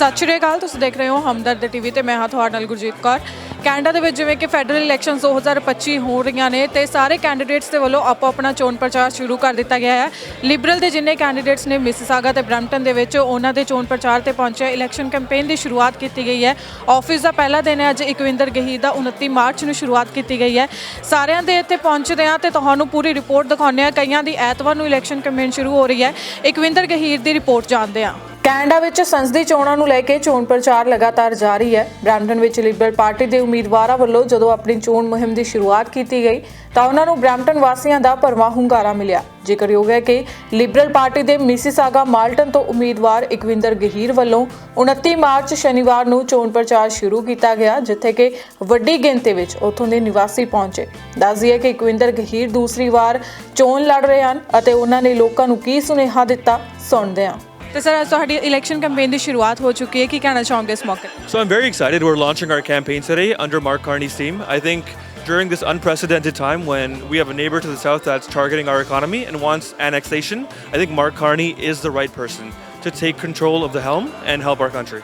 ਸਤਿ ਸ਼੍ਰੀ ਅਕਾਲ, ਤੁਸੀਂ ਦੇਖ ਰਹੇ ਹੋ ਹਮਦਰਦ ਟੀਵੀ ਤੇ ਮੈਂ ਹਾਂ ਤੁਹਾਡੇ ਨਾਲ ਗੁਰਜੀਤ ਕੌਰ। ਕੈਨੇਡਾ ਦੇ ਵਿੱਚ ਜਿਵੇਂ ਕਿ ਫੈਡਰਲ ਇਲੈਕਸ਼ਨਸ 2025 ਹੋ ਰਹੀਆਂ ਨੇ ਤੇ ਸਾਰੇ ਕੈਂਡੀਡੇਟਸ ਦੇ ਵੱਲੋਂ ਆਪੋ ਆਪਣਾ ਚੋਣ ਪ੍ਰਚਾਰ ਸ਼ੁਰੂ ਕਰ ਦਿੱਤਾ ਗਿਆ ਹੈ। ਲਿਬਰਲ ਦੇ ਜਿੰਨੇ ਕੈਂਡੀਡੇਟਸ ਨੇ ਮਿਸਿਸਾਗਾ ਤੇ ਬ੍ਰੈਂਪਟਨ ਦੇ ਵਿੱਚ, ਉਹਨਾਂ ਦੇ ਚੋਣ ਪ੍ਰਚਾਰ ਤੇ ਪਹੁੰਚੇ ਇਲੈਕਸ਼ਨ ਕੈਂਪੇਨ ਦੀ ਸ਼ੁਰੂਆਤ ਕੀਤੀ ਗਈ ਹੈ। ਆਫਿਸ ਦਾ ਪਹਿਲਾ ਦਿਨ ਹੈ, ਅੱਜ ਇਕਵਿੰਦਰ ਗਹੀਰ ਦਾ 29 ਮਾਰਚ ਨੂੰ ਸ਼ੁਰੂਆਤ ਕੀਤੀ ਗਈ ਹੈ। ਸਾਰਿਆਂ ਦੇ ਇੱਥੇ ਪਹੁੰਚਦੇ ਆ ਤੇ ਤੁਹਾਨੂੰ ਪੂਰੀ ਰਿਪੋਰਟ ਦਿਖਾਉਂਦੇ ਆ ਕਈਆਂ ਦੀ ਐਤਵਾਰ ਨੂੰ ਇਲੈਕਸ਼ਨ ਕੈਂਪੇਨ ਸ਼ੁਰੂ ਹੋ ਰਹੀ ਹੈ। ਇਕਵਿੰਦਰ ਗਹੀਰ ਦੀ ਰਿਪੋਰਟ ਜਾਣਦੇ ਆ ਕੈਨੇਡਾ ਵਿੱਚ ਸੰਸਦੀ ਚੋਣਾਂ ਨੂੰ ਲੈ ਕੇ ਚੋਣ ਪ੍ਰਚਾਰ ਲਗਾਤਾਰ ਜਾਰੀ ਹੈ। ਬ੍ਰੈਂਪਟਨ ਵਿੱਚ ਲਿਬਰਲ ਪਾਰਟੀ ਦੇ ਉਮੀਦਵਾਰਾਂ ਵੱਲੋਂ ਜਦੋਂ ਆਪਣੀ ਚੋਣ ਮੁਹਿੰਮ ਦੀ ਸ਼ੁਰੂਆਤ ਕੀਤੀ ਗਈ, ਤਾਂ ਉਹਨਾਂ ਨੂੰ ਬ੍ਰੈਂਪਟਨ ਵਾਸੀਆਂ ਦਾ ਭਰਵਾਂ ਹੁੰਗਾਰਾ ਮਿਲਿਆ। ਜ਼ਿਕਰਯੋਗ ਹੈ ਕਿ ਲਿਬਰਲ ਪਾਰਟੀ ਦੇ ਮਿਸਿਸਾਗਾ ਮਾਲਟਨ ਤੋਂ ਉਮੀਦਵਾਰ ਇਕਵਿੰਦਰ ਗਹੀਰ ਵੱਲੋਂ 29 ਮਾਰਚ ਸ਼ਨੀਵਾਰ ਨੂੰ ਚੋਣ ਪ੍ਰਚਾਰ ਸ਼ੁਰੂ ਕੀਤਾ ਗਿਆ, ਜਿੱਥੇ ਕਿ ਵੱਡੀ ਗਿਣਤੀ ਵਿੱਚ ਉੱਥੋਂ ਦੇ ਨਿਵਾਸੀ ਪਹੁੰਚੇ। ਦੱਸਦੀ ਹੈ ਕਿ ਇਕਵਿੰਦਰ ਗਹੀਰ ਦੂਸਰੀ ਵਾਰ ਚੋਣ ਲੜ ਰਹੇ ਹਨ ਅਤੇ ਉਹਨਾਂ ਨੇ ਲੋਕਾਂ ਨੂੰ ਕੀ ਸੁਨੇਹਾ ਦਿੱਤਾ, ਸੁਣਦੇ ਹਾਂ। ਤੇ ਸਰ ਅੱਜ ਤੁਹਾਡੀ ਇਲੈਕਸ਼ਨ ਕੈਂਪੇਨ ਦੀ ਸ਼ੁਰੂਆਤ ਹੋ ਚੁੱਕੀ ਹੈ ਕੀ ਕਹਿਣਾ ਚਾਹੋਗੇ ਇਸ ਮੌਕੇ ਤੇ? So I'm very excited. We're launching our campaign today under Mark Carney's team. I think during this unprecedented time when we have a neighbor to the south that's targeting our economy and wants annexation, I think Mark Carney is the right person to take control of the helm and help our country.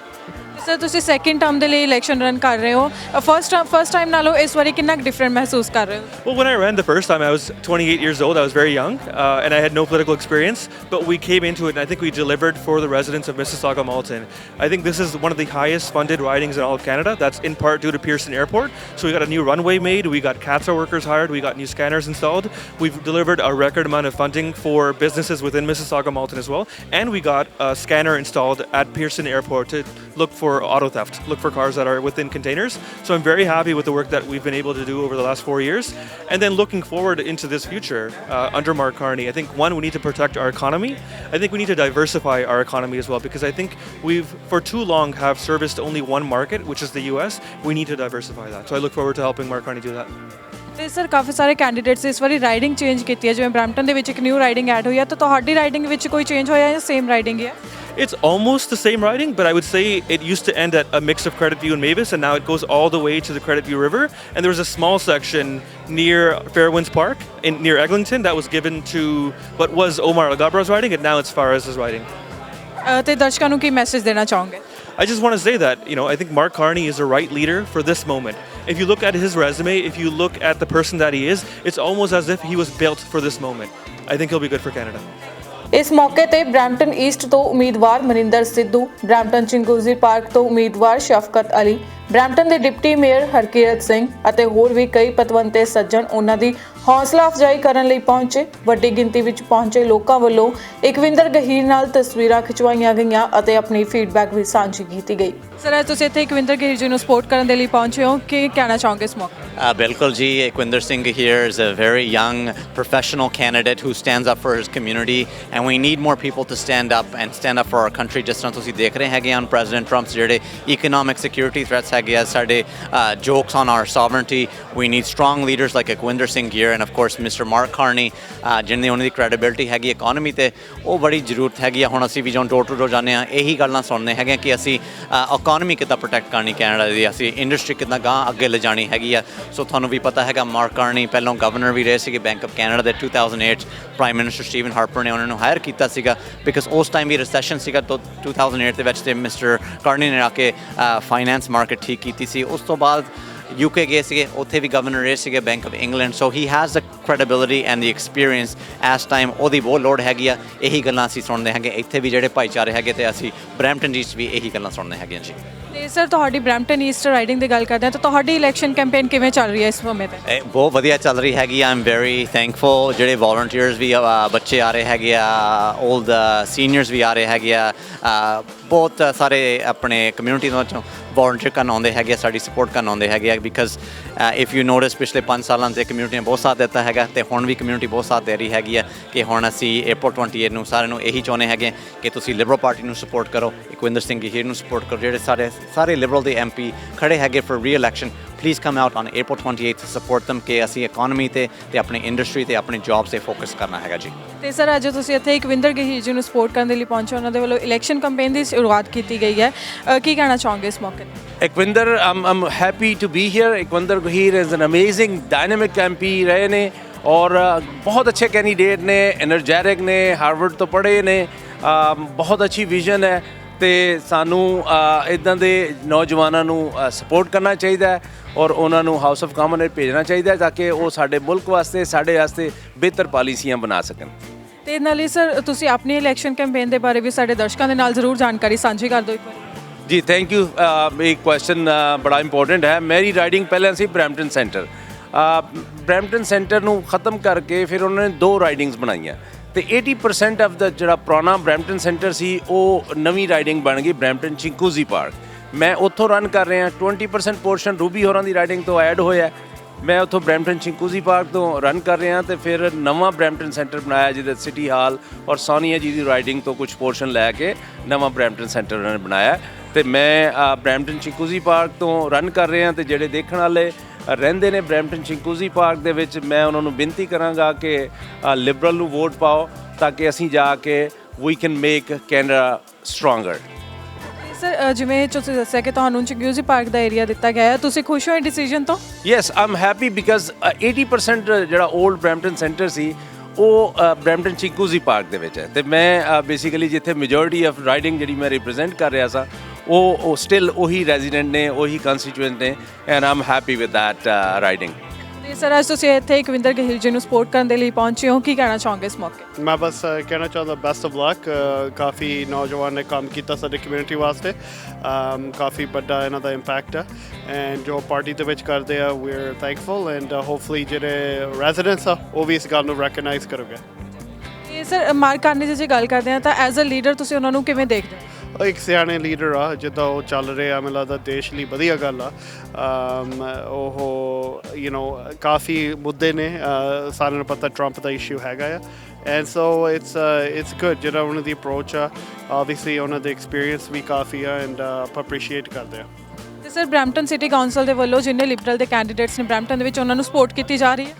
Sir ਤੁਸੀਂ second term ਦੇ ਲਈ election run ਕਰ ਰਹੇ ਹੋ first first time ਨਾਲੋਂ ਇਸ ਵਾਰੀ ਕਿੰਨਾ ਡਿਫਰੈਂਟ ਮਹਿਸੂਸ ਕਰ ਰਹੇ ਹੋ Well, when I ran the first time, I was 28 years old. I was very young, uh, and I had no political experience. But we came into it, and I think we delivered for the residents of Mississauga Malton. I think this is one of the highest funded ridings in all of Canada. That's in part due to Pearson Airport. So we got a new runway made. We got CATSA workers hired. We got new scanners installed. We've delivered a record amount of funding for businesses within Mississauga Malton as well. And we got a scanner installed at Pearson Airport to look for auto theft, look for cars that are within containers. So I'm very happy with the work that we've been able to do over the last four years. And then looking forward into this future uh, under Mark Carney, I think one, we need to protect our economy. I think we need to diversify our economy as well because I think we've for too long have serviced only one market, which is the US. We need to diversify that. So I look forward to helping Mark Carney do that. ਤੇ sir ਕਾਫੀ ਸਾਰੇ candidates ਇਸ ਵਾਰੀ riding change ਕੀਤੀ ਹੈ ਜਿਵੇਂ Brampton ਦੇ ਵਿੱਚ ਇੱਕ ਨਿਊ ਰਾਈਡਿੰਗ ਐਡ ਹੋਈ ਹੈ ਤਾਂ ਤੁਹਾਡੀ ਰਾਈਡਿੰਗ ਵਿੱਚ ਕੋਈ ਚੇਂਜ ਹੋਇਆ ਜਾਂ ਸੇਮ ਰਾਈਡਿੰਗ ਹੈ It's almost the same riding, but I would say it used to end at a mix of Credit View and Mavis, and now it goes all the way to the Credit View River. And there was a small section near Fairwinds Park, in, near Eglinton, that was given to what was Omar Algabra's riding, and now it's Faraz's riding. ਅ, ਤੇ ਦਰਸ਼ਕਾਂ ਨੂੰ ਕੀ message ਦੇਣਾ ਚਾਹੋਗੇ I just want to say that, you know, I think Mark Carney is the right leader for this moment. If you look at his resume, if you look at the person that he is, it's almost as if he was built for this moment. I think he'll be good for Canada. ਇਸ ਮੌਕੇ ਤੇ Brampton East ਤੋਂ ਉਮੀਦਵਾਰ Maninder Sidhu, Brampton Chinguacousy park ਤੋਂ ਉਮੀਦਵਾਰ Shafqat Ali Brampton ਦੇ deputy mayor Harkirat Singh ਅਤੇ ਹੋਰ ਵੀ ਕਈ ਪਤਵੰਤੇ ਸੱਜਣ ਉਹਨਾਂ ਦੀ ਹੌਸਲਾ ਅਫਜ਼ਾਈ ਕਰਨ ਲਈ ਪਹੁੰਚੇ। ਵੱਡੀ ਗਿਣਤੀ ਵਿੱਚ ਪਹੁੰਚੇ ਲੋਕਾਂ ਵੱਲੋਂ ਇਕਵਿੰਦਰ ਗਹੀਰ ਨਾਲ ਤਸਵੀਰਾਂ ਖਿਚਵਾਈਆਂ ਗਈਆਂ ਅਤੇ ਆਪਣੀ ਫੀਡਬੈਕ ਵੀ ਸਾਂਝੀ ਕੀਤੀ ਗਈ। ਸਰ ਅੱਜ ਤੁਸੀਂ ਇੱਥੇ ਇਕਵਿੰਦਰ ਗਹੀਰ ਜੀ ਨੂੰ ਸਪੋਰਟ ਕਰਨ ਦੇ ਲਈ ਪਹੁੰਚੇ ਹੋ। ਕੀ ਕਹਿਣਾ ਚਾਹੋਗੇ ਇਸ ਮੌਕੇ? Uh, Bilkul ji, Ekwinder Singh here is a very young professional candidate who stands up for his community, and we need more people to stand up and stand up for our country. ਜਿਸ ਤਰ੍ਹਾਂ ਤੁਸੀਂ ਦੇਖ ਰਹੇ ਹੈਗੇ ਹਨ president ਟਰੰਪਸ ਜਿਹੜੇ economic security threats ਹੈਗੇ ਆ ਸਾਡੇ jokes on our sovereignty. We need strong leaders like Ekwinder Singh here and of course mister Mark Carney uh, ਜਿਹਨੇ ਉਹਨਾਂ ਦੀ ਕ੍ਰੈਡੀਬਿਲਟੀ ਹੈਗੀ ਇਕਨੋਮੀ ਤੇ ਉਹ ਬੜੀ ਜ਼ਰੂਰਤ ਹੈਗੀ ਆ ਹੁਣ ਅਸੀਂ ਵੀ ਜਦੋਂ ਡੋਰ ਟੂ ਡੋਰ ਜਾਂਦੇ ਆ ਇਹੀ ਗੱਲਾਂ ਸੁਣਨੇ ਹੈਗੇ ਆ ਕਿ ਅਸੀਂ ਇਕਨੋਮੀ ਕਿੱਦਾਂ ਪ੍ਰੋਟੈਕਟ ਕਰਨੀ ਕੈਨੇਡਾ ਦੀ ਅਸੀਂ ਇੰਡਸਟਰੀ ਕਿੱਦਾਂ ਗਾਂ ਅੱਗੇ ਲਿਜਾਣੀ ਹੈਗੀ ਆ ਸੋ ਤੁਹਾਨੂੰ ਵੀ ਪਤਾ ਹੈਗਾ ਮਾਰਕ ਕਾਰਨੀ ਪਹਿਲਾਂ ਗਵਰਨਰ ਵੀ ਰਹੇ ਸੀਗੇ ਬੈਂਕ ਆਫ ਕੈਨੇਡਾ ਦੇ 2008 ਪ੍ਰਾਈਮ ਮਿਨਿਸਟਰ ਸਟੀਵਨ ਹਾਰਪਰ ਨੇ ਉਹਨਾਂ ਨੂੰ ਹਾਇਰ ਕੀਤਾ ਸੀਗਾ ਬਿਕਾਜ਼ ਉਸ ਟਾਈਮ ਵੀ ਰਿਸੈਸ਼ਨ ਸੀਗਾ ਤਾਂ 2008 ਦੇ ਵਿੱਚ ਤੇ ਮਿਸਟਰ ਕਾਰਨੀ ਨੇ ਆ ਕੇ ਫਾਈਨੈਂਸ ਮਾਰਕੀਟ ਠੀਕ ਕੀਤੀ ਸੀ। ਉਸ ਤੋਂ ਬਾਅਦ ਯੂਕੇ ਗਏ ਸੀਗੇ ਉੱਥੇ ਵੀ ਗਵਰਨਰ ਰਹੇ ਸੀਗੇ bank of England so he has the credibility and the experience as time ਉਹਦੀ ਬਹੁਤ ਲੋੜ ਹੈਗੀ ਆ। ਇਹੀ ਗੱਲਾਂ ਅਸੀਂ ਸੁਣਦੇ ਹੈਗੇ। ਇੱਥੇ ਵੀ ਜਿਹੜੇ ਭਾਈਚਾਰੇ ਹੈਗੇ ਤੇ ਅਸੀਂ ਬ੍ਰੈਂਪਟਨ 'ਚ ਵੀ ਇਹੀ ਗੱਲਾਂ ਸੁਣਦੇ ਹੈਗੇ ਜੀ। ਤੇ ਸਰ ਤੁਹਾਡੀ ਬ੍ਰੈਂਪਟਨ ਈਸਟ ਰਾਈਡਿੰਗ ਦੀ ਗੱਲ ਕਰਦੇ ਹਾਂ ਤਾਂ ਤੁਹਾਡੀ ਇਲੈਕਸ਼ਨ ਕੈਂਪੇਨ ਕਿਵੇਂ ਚੱਲ ਰਹੀ ਹੈ ਇਸ ਸਮੇਂ ਤੇ? ਬਹੁਤ ਵਧੀਆ ਚੱਲ ਰਹੀ ਹੈਗੀ ਆਮ ਵੈਰੀ ਥੈਂਕਫੁਲ ਜਿਹੜੇ ਵੋਲੰਟੀਅਰਸ ਵੀ ਆ, ਬੱਚੇ ਆ ਰਹੇ ਹੈਗੇ ਆ 올ਡ ਸੀਨੀਅਰਸ ਵੀ ਆ ਰਹੇ ਹੈਗੇ ਆ। ਆ, ਬਹੁਤ ਸਾਰੇ ਆਪਣੇ ਕਮਿਊਨਿਟੀ ਵਿੱਚੋਂ ਵੋਲੰਟੀਅਰ ਕਰਨ ਆਉਂਦੇ ਹੈਗੇ ਆ, ਸਾਡੀ ਸਪੋਰਟ ਕਰਨ ਆਉਂਦੇ ਹੈਗੇ ਆ ਬਿਕਾਜ਼ ਇਫ ਯੂ ਨੋਟਿਸ ਪਿਛਲੇ 5 ਸਾਲਾਂ ਤੇ ਕਮਿਊਨਿਟੀ ਨੇ ਬਹੁਤ ਸਾਥ ਦਿੱਤਾ ਹੈਗਾ ਤੇ ਹੁਣ ਵੀ ਕਮਿਊਨਿਟੀ ਬਹੁਤ ਸਾਥ ਦੇ ਰਹੀ ਹੈਗੀ ਆ ਕਿ ਹੁਣ ਅਸੀਂ 에어ਪੋਰਟ 28 ਨੂੰ ਸਾਰਿਆਂ ਨੂੰ ਇਹੀ ਚਾਹੁੰਦੇ ਹੈਗੇ ਕਿ ਤੁਸੀਂ ਲਿਬਰਲ ਪਾਰਟੀ ਨੂੰ ਸਪੋਰਟ ਕਰੋ ਇਕਵਿੰਦਰ ਸਿੰਘ ਗਿੱਲ ਨੂੰ ਸਪੋਰਟ ਕਰੋ ਜਿਹੜੇ ਸਾਡੇ ਸਾਰੇ ਲਿਬਰਲ ਦੇ ਐਮਪੀ ਖੜੇ ਹੈਗੇ for reelection please come out on airport 28 to support them ਕਿ ਅਸੀਂ ਇਕਨੋਮੀ ਤੇ ਤੇ ਆਪਣੀ ਇੰਡਸਟਰੀ ਤੇ ਆਪਣੀ ਜੌਬ ਤੇ ਫੋਕਸ ਕਰਨਾ ਹੈਗਾ ਜੀ ਤੇ ਸਰ ਅੱਜ ਤੁਸੀਂ ਇੱਥੇ ਇਕਵਿੰਦਰ ਗਹੀਰ ਜੀ ਨੂੰ ਸਪੋਰਟ ਕਰਨ ਦੇ ਲਈ ਪਹੁੰਚੇ ਉਹਨਾਂ ਦੇ ਵੱਲੋਂ ਇਲੈਕਸ਼ਨ ਕੈਂਪੇਨ ਦੀ ਸ਼ੁਰੂਆਤ ਕੀਤੀ ਗਈ ਹੈ ਅ, ਕੀ ਕਹਿਣਾ ਚਾਹੋਗੇ ਇਸ ਮੌਕੇ ਤੇ Ekwinder, I'm, I'm happy to be here. Ekwinder Guhir is an amazing dynamic MP रहे ने और अ, बहुत अच्छे कैंडिडेट ने एनर्जेटिक ने हार्वर्ड तो पढ़े ने अ, बहुत अच्छी विजन है ਤੇ ਸਾਨੂੰ ਇਦਾਂ ਦੇ ਨੌਜਵਾਨਾਂ ਨੂੰ ਸਪੋਰਟ ਕਰਨਾ ਚਾਹੀਦਾ ਹੈ ਔਰ ਉਹਨਾਂ ਨੂੰ ਹਾਊਸ ਆਫ ਕਾਮਨ ਵਿੱਚ ਭੇਜਣਾ ਚਾਹੀਦਾ ਹੈ ਤਾਂ ਕਿ ਉਹ ਸਾਡੇ ਮੁਲਕ ਵਾਸਤੇ ਸਾਡੇ ਵਾਸਤੇ ਬਿਹਤਰ ਪਾਲਿਸੀਆਂ ਬਣਾ ਸਕਣ। ਤੇ ਨਾਲੇ ਸਰ ਤੁਸੀਂ ਆਪਣੀ ਇਲੈਕਸ਼ਨ ਕੈਂਪੇਨ ਦੇ ਬਾਰੇ ਵੀ ਸਾਡੇ ਦਰਸ਼ਕਾਂ ਦੇ ਨਾਲ ਜ਼ਰੂਰ ਜਾਣਕਾਰੀ ਸਾਂਝੀ ਕਰ ਦਿਓ ਇੱਕ ਵਾਰੀ। ਜੀ ਥੈਂਕ ਯੂ ਇਹ ਕੁਐਸਚਨ ਬੜਾ ਇੰਪੋਰਟੈਂਟ ਹੈ। ਮੇਰੀ ਰਾਈਡਿੰਗ ਪਹਿਲਾਂ ਸੀ ਬ੍ਰੈਂਪਟਨ ਸੈਂਟਰ ਬ੍ਰੈਂਪਟਨ ਸੈਂਟਰ ਨੂੰ ਖਤਮ ਕਰਕੇ ਫਿਰ ਉਹਨਾਂ ਨੇ ਦੋ ਰਾਈਡਿੰਗਸ ਬਣਾਈਆਂ। ਤੇ 80% ਆਫ ਦਾ ਜਿਹੜਾ ਪੁਰਾਣਾ ਬ੍ਰੈਂਪਟਨ ਸੈਂਟਰ ਸੀ ਉਹ ਨਵੀਂ ਰਾਈਡਿੰਗ ਬਣ ਗਈ ਬ੍ਰੈਂਪਟਨ ਚਿੰਕੂਜ਼ੀ ਪਾਰਕ। ਮੈਂ ਉੱਥੋਂ ਰਨ ਕਰ ਰਿਹਾ 20% ਪੋਰਸ਼ਨ ਰੂਬੀ ਹੋਰਾਂ ਦੀ ਰਾਈਡਿੰਗ ਤੋਂ ਐਡ ਹੋਇਆ ਮੈਂ ਉੱਥੋਂ ਬ੍ਰੈਂਪਟਨ ਚਿੰਕੂਜ਼ੀ ਪਾਰਕ ਤੋਂ ਰਨ ਕਰ ਰਿਹਾ ਤੇ ਫਿਰ ਨਵਾਂ ਬ੍ਰੈਂਪਟਨ ਸੈਂਟਰ ਬਣਾਇਆ ਜਿਹਦੇ ਸਿਟੀ ਹਾਲ ਔਰ ਸੋਨੀਆ ਜੀ ਦੀ ਰਾਈਡਿੰਗ ਤੋਂ ਕੁਝ ਪੋਰਸ਼ਨ ਲੈ ਕੇ ਨਵਾਂ ਬ੍ਰੈਂਪਟਨ ਸੈਂਟਰ ਉਹਨਾਂ ਨੇ ਬਣਾਇਆ ਤੇ ਮੈਂ ਅ, ਬ੍ਰੈਂਪਟਨ ਚਿੰਕੂਜ਼ੀ ਪਾਰਕ ਤੋਂ ਰਨ ਕਰ ਰਿਹਾ ਤੇ ਜਿਹੜੇ ਦੇਖਣ ਵਾਲੇ ਰਹਿੰਦੇ ਨੇ ਬ੍ਰੈਂਪਟਨ ਚਿੰਕੂਜ਼ੀ ਪਾਰਕ ਦੇ ਵਿੱਚ। ਮੈਂ ਉਹਨਾਂ ਨੂੰ ਬੇਨਤੀ ਕਰਾਂਗਾ ਕਿ ਲਿਬਰਲ ਨੂੰ ਵੋਟ ਪਾਓ ਤਾਂ ਕਿ ਅਸੀਂ ਜਾ ਕੇ we can make Canada stronger sir ਜਿਵੇਂ ਤੁਸੀਂ ਦੱਸਿਆ ਕਿ ਤੁਹਾਨੂੰ ਚਿੰਗਿਊਜ਼ੀ ਪਾਰਕ ਦਾ ਏਰੀਆ ਦਿੱਤਾ ਗਿਆ ਹੈ ਤੁਸੀਂ ਖੁਸ਼ ਹੋ ਇਹ ਡਿਸੀਜਨ ਤੋਂ ਯੈਸ ਆਮ ਹੈਪੀ ਬਿਕਾਜ਼ 80% ਜਿਹੜਾ 올ਡ ਬ੍ਰੈਂਪਟਨ ਸੈਂਟਰ ਸੀ ਉਹ ਬ੍ਰੈਂਪਟਨ ਚਿਕੂਜ਼ੀ ਪਾਰਕ ਦੇ ਵਿੱਚ ਹੈ। ਤੇ ਮੈਂ ਬੇਸਿਕਲੀ ਜਿੱਥੇ ਮੈਜੋਰਿਟੀ ਆਫ ਰਾਈਡਿੰਗ ਜਿਹੜੀ ਮੈਂ ਰਿਪਰੈਜ਼ੈਂਟ ਕਰ ਰਿਹਾ ਸਾਂ ਉਹ ਸਟਿਲ ਉਹੀ ਰੈਜ਼ੀਡੈਂਟ ਨੇ ਉਹੀ ਕਨਸਟੀਟੂਐਂਟ ਨੇ and I'm happy with that riding ਤੇ ਸਰ ਅੱਜ ਤੁਸੀਂ ਇੱਥੇ ਇਕਵਿੰਦਰ ਗਹਿਲ ਜੀ ਨੂੰ ਸਪੋਰਟ ਕਰਨ ਦੇ ਲਈ ਪਹੁੰਚੇ ਹੋ ਕੀ ਕਹਿਣਾ ਚਾਹੋਗੇ ਇਸ ਮੌਕੇ? ਮੈਂ ਬਸ ਕਹਿਣਾ ਚਾਹੁੰਦਾ ਬੈਸਟ ਆਫ ਲੱਕ ਕਾਫੀ ਨੌਜਵਾਨ ਨੇ ਕੰਮ ਕੀਤਾ ਸਾਡੇ ਕਮਿਊਨਿਟੀ ਵਾਸਤੇ ਅਮ, ਕਾਫੀ ਵੱਡਾ ਇਹਨਾਂ ਦਾ ਇੰਪੈਕਟ ਹੈ ਐਂਡ ਜੋ ਪਾਰਟੀ ਦੇ ਵਿੱਚ ਕਰਦੇ ਆ we are thankful and hopefully ਜਿਹੜੇ ਰੈਜ਼ੀਡੈਂਟਸ ਆ ਉਹ ਵੀ ਇਸ ਗੱਲ ਨੂੰ ਰੈਕਗਨਾਈਜ਼ ਕਰੋਗੇ ਤੇ ਸਰ ਮਾਰਕ ਕਰਨੀ ਦੀ ਜੇ ਗੱਲ ਕਰਦੇ ਹਾਂ ਤਾਂ ਐਜ਼ ਅ ਲੀਡਰ ਤੁਸੀਂ ਉਹਨਾਂ ਨੂੰ ਕਿਵੇਂ ਦੇਖਦੇ ਹੋ? ਇੱਕ ਸਿਆਣੇ ਲੀਡਰ ਆ ਜਿੱਦਾਂ ਉਹ ਚੱਲ ਰਿਹਾ ਮੈਨੂੰ ਲੱਗਦਾ ਦੇਸ਼ ਲਈ ਵਧੀਆ ਗੱਲ ਆ। ਉਹ ਯੂ نو ਕਾਫੀ ਮੁੱਦੇ ਨੇ ਸਾਰਿਆਂ ਨੂੰ ਪਤਾ ਟਰੰਪ ਦਾ ਇਸ਼ੂ ਹੈਗਾ ਆ। And so it's it's good ਜਿਹੜਾ ਉਹਨਾਂ ਦੀ ਅਪਰੋਚ ਆ ਆਬਵੀਅਸਲੀ ਉਹਨਾਂ ਦੇ ਐਕਸਪੀਰੀਅੰਸ ਵੀ ਕਾਫੀ ਆ ਐਂਡ ਆਪਾਂ ਅਪਰੀਸ਼ੀਏਟ ਕਰਦੇ ਆ। ਤੇ ਸਰ ਬ੍ਰੈਂਪਟਨ ਸਿਟੀ ਕਾਉਂਸਲ ਦੇ ਵੱਲੋਂ ਜਿੰਨੇ ਲਿਬਰਲ ਦੇ ਕੈਂਡੀਡੇਟਸ ਨੇ ਬ੍ਰੈਂਪਟਨ ਦੇ ਵਿੱਚ ਉਹਨਾਂ ਨੂੰ ਸਪੋਰਟ ਕੀਤੀ ਜਾ ਰਹੀ ਹੈ?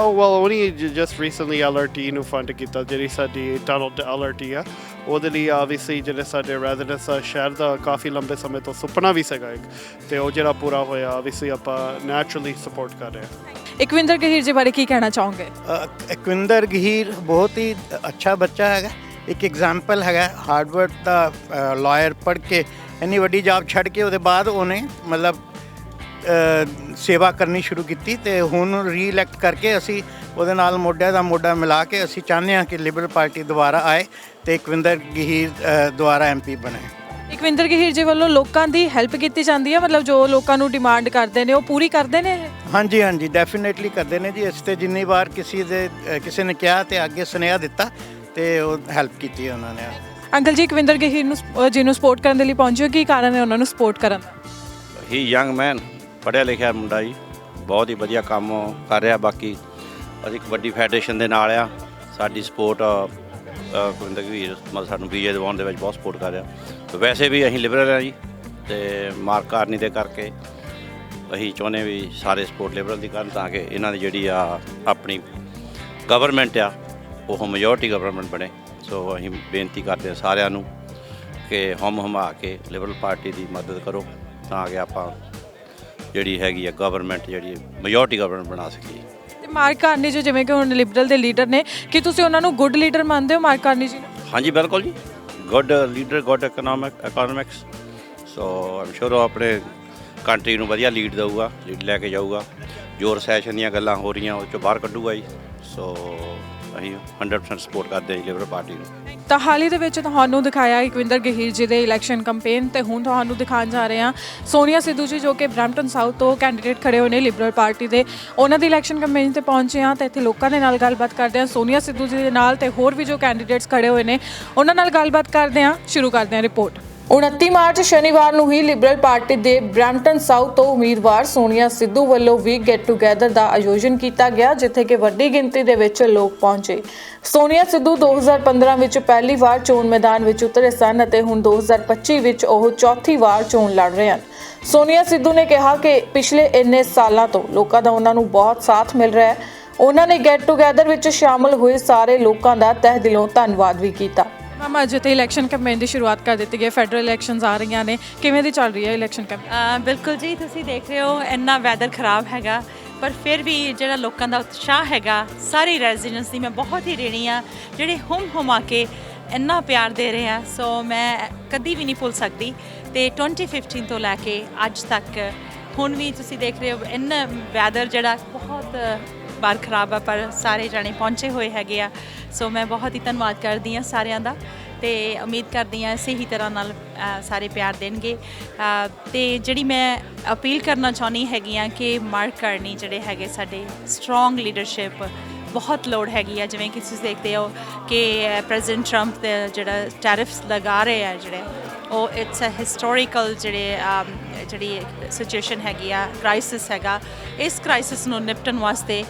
Well, only j- just recently LRT ਨੂੰ ਫੰਡ ਕੀਤਾ ਜਿਹੜੀ ਸਾਡੀ ਟਨਲ LRT ਆ। ਉਹਦੇ ਲਈ ਆਬਵੀਅਸਲੀ ਜਿਹੜੇ ਸਾਡੇ ਰੈਜ਼ੀਡੈਂਟਸ ਆ ਸ਼ਹਿਰ ਦਾ ਕਾਫੀ ਲੰਬੇ ਸਮੇਂ ਤੋਂ ਸੁਪਨਾ ਵੀ ਸੀਗਾ ਇੱਕ। ਤੇ ਉਹ ਜਿਹੜਾ ਪੂਰਾ ਹੋਇਆ ਆਬਵੀਅਸਲੀ ਆਪਾਂ ਨੈਚੁਰਲੀ ਸਪੋਰਟ ਕਰ ਰਹੇ ਹਾਂ। ਇਕਵਿੰਦਰ ਗਹਿਰ ਜੀ ਬਾਰੇ ਕੀ ਕਹਿਣਾ ਚਾਹੋਗੇ? ਇਕਵਿੰਦਰ ਗਹੀਰ ਬਹੁਤ ਹੀ ਅੱਛਾ ਬੱਚਾ ਹੈਗਾ। ਇੱਕ ਐਗਜ਼ਾਮਪਲ ਹੈਗਾ ਹਾਰਡਵਰਡ ਦਾ ਲਾਇਰ ਪੜ੍ਹ ਕੇ ਇੰਨੀ ਵੱਡੀ ਜੌਬ ਛੱਡ ਕੇ ਉਹਦੇ ਬਾਅਦ ਉਹਨੇ ਮਤਲਬ ਸੇਵਾ ਕਰਨੀ ਸ਼ੁਰੂ ਕੀਤੀ ਤੇ ਹੁਣ ਰੀਇਲੈਕਟ ਕਰਕੇ ਅਸੀਂ ਉਹਦੇ ਨਾਲ ਮੋਢੇ ਦਾ ਮੋਢਾ ਮਿਲਾ ਕੇ ਅਸੀਂ ਚਾਹੁੰਦੇ ਹਾਂ ਕਿ ਲਿਬਰਲ ਪਾਰਟੀ ਦੁਬਾਰਾ ਆਏ ਤੇ ਇਕਵਿੰਦਰ ਗਹੀਰ ਦੁਬਾਰਾ ਐਮਪੀ ਬਣੇ। ਇਕਵਿੰਦਰ ਗਹਿਰ ਜੀ ਵੱਲੋਂ ਲੋਕਾਂ ਦੀ ਹੈਲਪ ਕੀਤੀ ਜਾਂਦੀ ਹੈ? ਮਤਲਬ ਜੋ ਲੋਕਾਂ ਨੂੰ ਡਿਮਾਂਡ ਕਰਦੇ ਨੇ ਉਹ ਪੂਰੀ ਕਰਦੇ ਨੇ ਇਹ? ਹਾਂਜੀ ਹਾਂਜੀ ਡੈਫੀਨੇਟਲੀ ਕਰਦੇ ਨੇ ਜੀ। ਅਸੀਂ ਤੇ ਜਿੰਨੀ ਵਾਰ ਕਿਸੇ ਦੇ ਕਿਸੇ ਨੇ ਕਿਹਾ ਤੇ ਅੱਗੇ ਸੁਨੇਹਾ ਦਿੱਤਾ ਤੇ ਉਹ ਹੈਲਪ ਕੀਤੀ ਉਹਨਾਂ ਨੇ। ਅੰਕਲ ਜੀ ਇਕਵਿੰਦਰ ਗਹਿਰ ਨੂੰ ਜੀ ਨੂੰ ਸਪੋਰਟ ਕਰਨ ਦੇ ਲਈ ਪਹੁੰਚੇ ਹੋ? ਕੀ ਕਾਰਨ ਹੈ ਉਹਨਾਂ ਨੂੰ ਸਪੋਰਟ ਕਰਨ ਹੀ ਯੰਗ ਮੈਨ ਪੜ੍ਹਿਆ ਲਿਖਿਆ ਮੁੰਡਾ ਜੀ। ਬਹੁਤ ਹੀ ਵਧੀਆ ਕੰਮ ਕਰ ਰਿਹਾ ਬਾਕੀ ਅਸੀਂ ਕਬੱਡੀ ਫੈਡਰੇਸ਼ਨ ਦੇ ਨਾਲ ਆ। ਸਾਡੀ ਸਪੋਰਟ ਗੁਰਿੰਦਰ ਵੀਰ, ਮਤਲਬ ਸਾਨੂੰ ਬੀਜੇ ਦਿਵਾਉਣ ਦੇ ਵਿੱਚ ਬਹੁਤ ਸਪੋਰਟ ਕਰ ਰਿਹਾ। ਵੈਸੇ ਵੀ ਅਸੀਂ ਲਿਬਰਲ ਆ ਜੀ, ਤੇ ਮਾਰਕ ਕਾਰਨੀ ਦੇ ਕਰਕੇ ਅਸੀਂ ਚਾਹੁੰਦੇ ਵੀ ਸਾਰੇ ਸਪੋਰਟ ਲਿਬਰਲ ਦੀ ਕਰਨ ਤਾਂ ਕਿ ਇਹਨਾਂ ਦੀ ਜਿਹੜੀ ਆ, ਆਪਣੀ ਗਵਰਨਮੈਂਟ ਆ, ਉਹ ਮੈਜੋਰਟੀ ਗਵਰਨਮੈਂਟ ਬਣੇ। ਸੋ ਅਸੀਂ ਬੇਨਤੀ ਕਰਦੇ ਹਾਂ ਸਾਰਿਆਂ ਨੂੰ ਕਿ ਹਮ ਹਮਾ ਕੇ ਲਿਬਰਲ ਪਾਰਟੀ ਦੀ ਮਦਦ ਕਰੋ, ਤਾਂ ਕਿ ਆਪਾਂ ਜਿਹੜੀ ਹੈਗੀ ਆ ਗਵਰਨਮੈਂਟ ਜਿਹੜੀ ਮੈਜੋਰਟੀ ਗਵਰਨਮੈਂਟ ਬਣਾ ਸਕੀਏ। ਮਾਰਕ ਕਾਰਨੀ ਜੀ, ਜਿਵੇਂ ਕਿ ਹੁਣ ਲਿਬਰਲ ਦੇ ਲੀਡਰ ਨੇ, ਕੀ ਤੁਸੀਂ ਉਹਨਾਂ ਨੂੰ ਗੁੱਡ ਲੀਡਰ ਮੰਨਦੇ ਹੋ ਮਾਰਕ ਕਾਰਨੀ ਜੀ ਨੂੰ? ਹਾਂਜੀ, ਬਿਲਕੁਲ ਜੀ। Good leader good economic economics so I'm sure ਉਹ ਆਪਣੇ ਕੰਟਰੀ ਨੂੰ ਵਧੀਆ ਲੀਡ ਦੇਊਗਾ ਲੀਡ ਲੈ ਕੇ ਜਾਊਗਾ। ਜੋ ਰਸੈਸ਼ਨ ਦੀਆਂ ਗੱਲਾਂ ਹੋ ਰਹੀਆਂ, ਉਹ ਚੋਂ ਬਾਹਰ ਕੱਢੂਗਾ ਜੀ। ਸੋ ਅਸੀਂ 100% ਸਪੋਰਟ ਕਰਦੇ ਹਾਂ ਜੀ ਲਿਬਰਲ ਪਾਰਟੀ ਨੂੰ। ਤਾਂ ਹਾਲ ਹੀ ਦੇ ਵਿੱਚ ਤੁਹਾਨੂੰ ਦਿਖਾਇਆ ਇਕਵਿੰਦਰ ਗਹਿਰ ਜੀ ਦੇ ਇਲੈਕਸ਼ਨ ਕੈਂਪੇਨ ਤੇ ਹੁਣ ਤੁਹਾਨੂੰ ਦਿਖਾਉਣ ਜਾ ਰਹੇ ਹਾਂ ਸੋਨੀਆ ਸਿੱਧੂ ਜੀ ਜੋ ਕਿ ਬ੍ਰੈਂਪਟਨ ਸਾਊਥ ਤੋਂ ਕੈਂਡੀਡੇਟ ਖੜੇ ਹੋਏ ਨੇ ਲਿਬਰਲ ਪਾਰਟੀ ਦੇ। ਉਹਨਾਂ ਦੀ ਇਲੈਕਸ਼ਨ ਕੈਂਪੇਨ ਤੇ ਪਹੁੰਚੇ ਹਾਂ ਤਾਂ ਇੱਥੇ ਲੋਕਾਂ ਦੇ ਨਾਲ ਗੱਲਬਾਤ ਕਰਦੇ ਹਾਂ। ਸੋਨੀਆ ਸਿੱਧੂ ਜੀ ਦੇ ਨਾਲ ਤੇ ਹੋਰ ਵੀ ਜੋ ਕੈਂਡੀਡੇਟਸ ਖੜੇ ਹੋਏ ਨੇ, ਉਹਨਾਂ ਨਾਲ ਗੱਲਬਾਤ ਕਰਦੇ ਹਾਂ। ਸ਼ੁਰੂ ਕਰਦੇ ਹਾਂ ਰਿਪੋਰਟ 29 ਮਾਰਚ ਸ਼ਨੀਵਾਰ ਨੂੰ ਹੀ ਲਿਬਰਲ ਪਾਰਟੀ ਦੇ ਬ੍ਰੈਂਪਟਨ ਸਾਊਥ ਤੋਂ ਉਮੀਦਵਾਰ ਸੋਨੀਆ ਸਿੱਧੂ ਵੱਲੋਂ ਵੀ ਗੈਟ ਟੂਗੇਦਰ ਦਾ ਆਯੋਜਨ ਕੀਤਾ ਗਿਆ, ਜਿੱਥੇ ਕਿ ਵੱਡੀ ਗਿਣਤੀ ਦੇ ਵਿੱਚ ਲੋਕ ਪਹੁੰਚੇ। ਸੋਨੀਆ ਸਿੱਧੂ 2015 ਵਿੱਚ ਪਹਿਲੀ ਵਾਰ ਚੋਣ ਮੈਦਾਨ ਵਿੱਚ ਉਤਰੇ ਸਨ ਅਤੇ ਹੁਣ 2025 ਵਿੱਚ ਉਹ ਚੌਥੀ ਵਾਰ ਚੋਣ ਲੜ ਰਹੇ ਹਨ। ਸੋਨੀਆ ਸਿੱਧੂ ਨੇ ਕਿਹਾ ਕਿ ਪਿਛਲੇ ਇੰਨੇ ਸਾਲਾਂ ਤੋਂ ਲੋਕਾਂ ਦਾ ਉਹਨਾਂ ਨੂੰ ਬਹੁਤ ਸਾਥ ਮਿਲ ਰਿਹਾ ਹੈ। ਉਹਨਾਂ ਨੇ ਗੈਟ ਟੂਗੇਦਰ ਵਿੱਚ ਸ਼ਾਮਲ ਹੋਏ ਸਾਰੇ ਲੋਕਾਂ ਦਾ ਤਹਿ ਦਿਲੋਂ ਧੰਨਵਾਦ ਵੀ ਕੀਤਾ। ਮਾਮਾ ਅੱਜ ਤੇ ਇਲੈਕਸ਼ਨ ਕੈਂਪੇਨ ਦੀ ਸ਼ੁਰੂਆਤ ਕਰ ਦਿੱਤੀ ਗਈ ਫੈਡਰਲ ਇਲੈਕਸ਼ਨਸ ਆ ਰਹੀਆਂ ਨੇ। ਕਿਵੇਂ ਦੀ ਚੱਲ ਰਹੀ ਹੈ ਇਲੈਕਸ਼ਨ ਕੈਂਪੇਨ ਬਿਲਕੁਲ ਜੀ, ਤੁਸੀਂ ਦੇਖ ਰਹੇ ਹੋ, ਇੰਨਾ ਵੈਦਰ ਖਰਾਬ ਹੈਗਾ। ਪਰ ਫਿਰ ਵੀ ਜਿਹੜਾ ਲੋਕਾਂ ਦਾ ਉਤਸ਼ਾਹ ਹੈਗਾ, ਸਾਰੇ ਰੈਜ਼ੀਡੈਂਟਸ ਦੀ ਮੈਂ ਬਹੁਤ ਹੀ ਰੇਣੀ ਆ। ਜਿਹੜੇ ਹੁਮ ਹੁਮਾ ਕੇ ਇੰਨਾ ਪਿਆਰ ਦੇ ਰਹੇ ਆ ਸੋ ਮੈਂ ਕਦੀ ਵੀ ਨਹੀਂ ਭੁੱਲ ਸਕਦੀ। ਤੇ 2015 ਤੋਂ ਲੈ ਕੇ ਅੱਜ ਤੱਕ, ਹੁਣ ਵੀ ਤੁਸੀਂ ਦੇਖ ਰਹੇ ਹੋ, ਇੰਨਾ ਵੈਦਰ ਜਿਹੜਾ ਬਹੁਤ ਬਾਰ ਖਰਾਬ ਆ ਪਰ ਸਾਰੇ ਜਾਣੇ ਪਹੁੰਚੇ ਹੋਏ ਹੈਗੇ ਆ। ਸੋ ਮੈਂ ਬਹੁਤ ਹੀ ਧੰਨਵਾਦ ਕਰਦੀ ਆ ਸਾਰਿਆਂ ਦਾ ਤੇ ਉਮੀਦ ਕਰਦੀ ਆ ਇਸੇ ਹੀ ਤਰ੍ਹਾਂ ਨਾਲ ਸਾਰੇ ਪਿਆਰ ਦੇਣਗੇ। ਅ, ਤੇ ਜਿਹੜੀ ਮੈਂ ਅਪੀਲ ਕਰਨਾ ਚਾਹੁੰਦੀ ਹੈਗੀ ਆ ਕਿ ਮਾਰਕ ਕਰਨੀ ਜਿਹੜੇ ਹੈਗੇ ਸਾਡੇ ਸਟਰੋਂਗ ਲੀਡਰਸ਼ਿਪ ਬਹੁਤ ਲੋੜ ਹੈਗੀ ਆ। ਜਿਵੇਂ ਕਿ ਤੁਸੀਂ ਦੇਖਦੇ ਹੋ ਕਿ ਪ੍ਰੈਜ਼ੀਡੈਂਟ ਟਰੰਪ ਜਿਹੜਾ ਟੈਰਿਫਸ ਲਗਾ ਰਹੇ ਆ ਜਿਹੜੇ ਉਹ ਇਟਸ ਅ ਹਿਸਟੋਰੀਕਲ ਜਿਹੜੇ um, ਜਿਹੜੀ ਸਿਚੁਏਸ਼ਨ ਹੈਗੀ ਆ ਕ੍ਰਾਈਸਿਸ ਹੈਗਾ, ਇਸ ਕ੍ਰਾਈਸਿਸ ਨੂੰ ਨਿਪਟਣ ਵਾਸਤੇ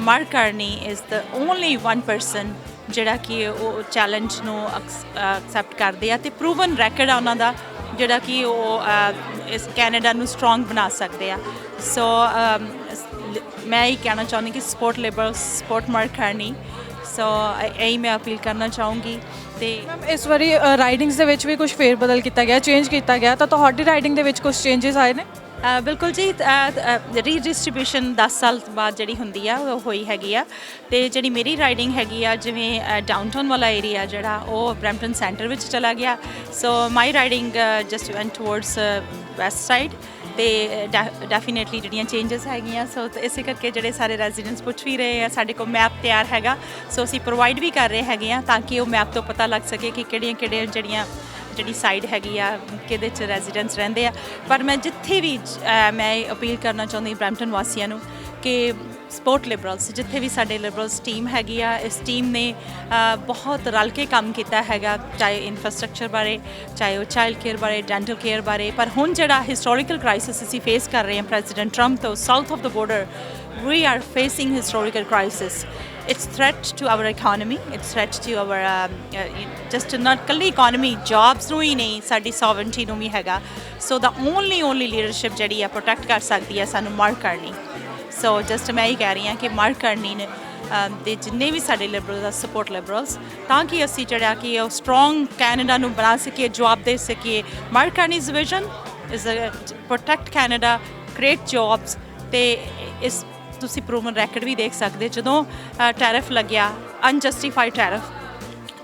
Mark Carney is the only one person ਜਿਹੜਾ ਕਿ ਉਹ ਚੈਲੰਜ ਨੂੰ ਐਕਸੈਪਟ ਕਰਦੇ ਆ ਤੇ ਪ੍ਰੂਵਨ ਰੈਕਡ ਆ ਉਹਨਾਂ ਦਾ, ਜਿਹੜਾ ਕਿ ਉਹ ਇਸ ਕੈਨੇਡਾ ਨੂੰ ਸਟਰੋਂਗ ਬਣਾ ਸਕਦੇ ਆ। ਸੋ ਮੈਂ ਇਹ ਕਹਿਣਾ ਚਾਹੁੰਦੀ ਕਿ ਸਪੋਰਟ ਲੇਬਰ ਸਪੋਰਟ ਮਾਰਕ ਕਰਨੀ ਸੋ ਇਹੀ ਮੈਂ ਅਪੀਲ ਕਰਨਾ ਚਾਹੂੰਗੀ। ਤੇ ਮੈਮ ਇਸ ਵਾਰੀ ਰਾਈਡਿੰਗਸ ਦੇ ਵਿੱਚ ਵੀ ਕੁਝ ਫੇਰ ਬਦਲ ਕੀਤਾ ਗਿਆ ਚੇਂਜ ਕੀਤਾ ਗਿਆ ਤਾਂ ਤੁਹਾਡੀ ਰਾਈਡਿੰਗ ਦੇ ਵਿੱਚ ਕੁਝ ਚੇਂਜਸ ਆਏ ਨੇ? ਬਿਲਕੁਲ ਜੀ ਰੀਡਿਸਟ੍ਰੀਬਿਊਸ਼ਨ 10 ਸਾਲ ਬਾਅਦ ਜਿਹੜੀ ਹੁੰਦੀ ਆ ਉਹ ਹੋਈ ਹੈਗੀ ਆ। ਤੇ ਜਿਹੜੀ ਮੇਰੀ ਰਾਈਡਿੰਗ ਹੈਗੀ ਆ ਜਿਵੇਂ ਡਾਊਨਟਾਊਨ ਵਾਲਾ ਏਰੀਆ ਜਿਹੜਾ ਉਹ ਬ੍ਰੈਂਪਟਨ ਸੈਂਟਰ ਵਿੱਚ ਚਲਾ ਗਿਆ। So my riding just went towards west side ਤੇ ਡੈਫੀਨੇਟਲੀ ਜਿਹੜੀਆਂ ਚੇਂਜਸ ਹੈਗੀਆਂ ਸੋ ਇਸੇ ਕਰਕੇ ਜਿਹੜੇ ਸਾਰੇ ਰੈਜ਼ੀਡੈਂਟਸ ਪੁੱਛ ਵੀ ਰਹੇ ਆ, ਸਾਡੇ ਕੋਲ ਮੈਪ ਤਿਆਰ ਹੈਗਾ ਸੋ ਅਸੀਂ ਪ੍ਰੋਵਾਈਡ ਵੀ ਕਰ ਰਹੇ ਹੈਗੇ ਆ ਤਾਂ ਕਿ ਉਹ ਮੈਪ ਤੋਂ ਪਤਾ ਲੱਗ ਸਕੇ ਕਿ ਕਿਹੜੀਆਂ ਕਿਹੜੀਆਂ ਜਿਹੜੀਆਂ, ਜਿਹੜੀ ਸਾਈਡ ਹੈਗੀ ਆ, ਕਿਹਦੇ ਚ ਰੈਜ਼ੀਡੈਂਟਸ ਰਹਿੰਦੇ ਆ। ਪਰ ਮੈਂ ਜਿੱਥੇ ਵੀ ਮੈਂ ਇਹ ਅਪੀਲ ਕਰਨਾ ਚਾਹੁੰਦੀ ਬ੍ਰੈਂਪਟਨ ਵਾਸੀਆਂ ਨੂੰ ਕਿ ਸਪੋਰਟ ਲਿਬਰਲਸ ਜਿੱਥੇ ਵੀ ਸਾਡੇ ਲਿਬਰਲਸ ਟੀਮ ਹੈਗੀ ਆ ਇਸ ਟੀਮ ਨੇ ਬਹੁਤ ਰਲ ਕੇ ਕੰਮ ਕੀਤਾ ਹੈਗਾ ਚਾਹੇ ਇਨਫਰਾਸਟ੍ਰਕਚਰ ਬਾਰੇ ਚਾਹੇ ਉਹ ਚਾਈਲਡ ਕੇਅਰ ਬਾਰੇ ਡੈਂਟਲ ਕੇਅਰ ਬਾਰੇ ਪਰ ਹੁਣ ਜਿਹੜਾ ਹਿਸਟੋਰੀਕਲ ਕ੍ਰਾਈਸਿਸ ਅਸੀਂ ਫੇਸ ਕਰ ਰਹੇ ਹਾਂ ਪ੍ਰੈਜ਼ੀਡੈਂਟ ਟਰੰਪ ਤੋਂ south of the border we are facing historical crisis. It's threat to our economy. It's threat to our um, uh, just not ਕੱਲੀ economy, jobs ਨੂੰ ਹੀ ਨਹੀਂ ਸਾਡੀ sovereignty ਨੂੰ ਵੀ ਹੈਗਾ. So the only only leadership ਜਿਹੜੀ ਆ protect ਕਰ ਸਕਦੀ ਹੈ ਸਾਨੂੰ ਮਾਰਕ ਕਰਨੀ. ਸੋ ਜਸਟ ਮੈਂ ਇਹ ਕਹਿ ਰਹੀ ਹਾਂ ਕਿ ਮਾਰਕ ਕਰਨੀ ਨੇ ਅਮ, ਜਿੰਨੇ ਵੀ ਸਾਡੇ ਲਿਬਰਲਸ ਆ ਸਪੋਰਟ ਲਿਬਰਲਸ ਤਾਂ ਕਿ ਅਸੀਂ ਜਿਹੜਾ ਕਿ ਉਹ ਸਟਰੋਂਗ ਕੈਨੇਡਾ ਨੂੰ ਬਣਾ ਸਕੀਏ ਜਵਾਬ ਦੇ ਸਕੀਏ। Mark Carney's vision is protect Canada create jobs ਤੇ ਇਸ ਤੁਸੀਂ ਪ੍ਰੂਵਨ ਰੈਕਡ ਵੀ ਦੇਖ ਸਕਦੇ। ਜਦੋਂ ਟੈਰਿਫ ਲੱਗਿਆ ਅਨਜਸਟੀਫਾਈਡ ਟੈਰਿਫ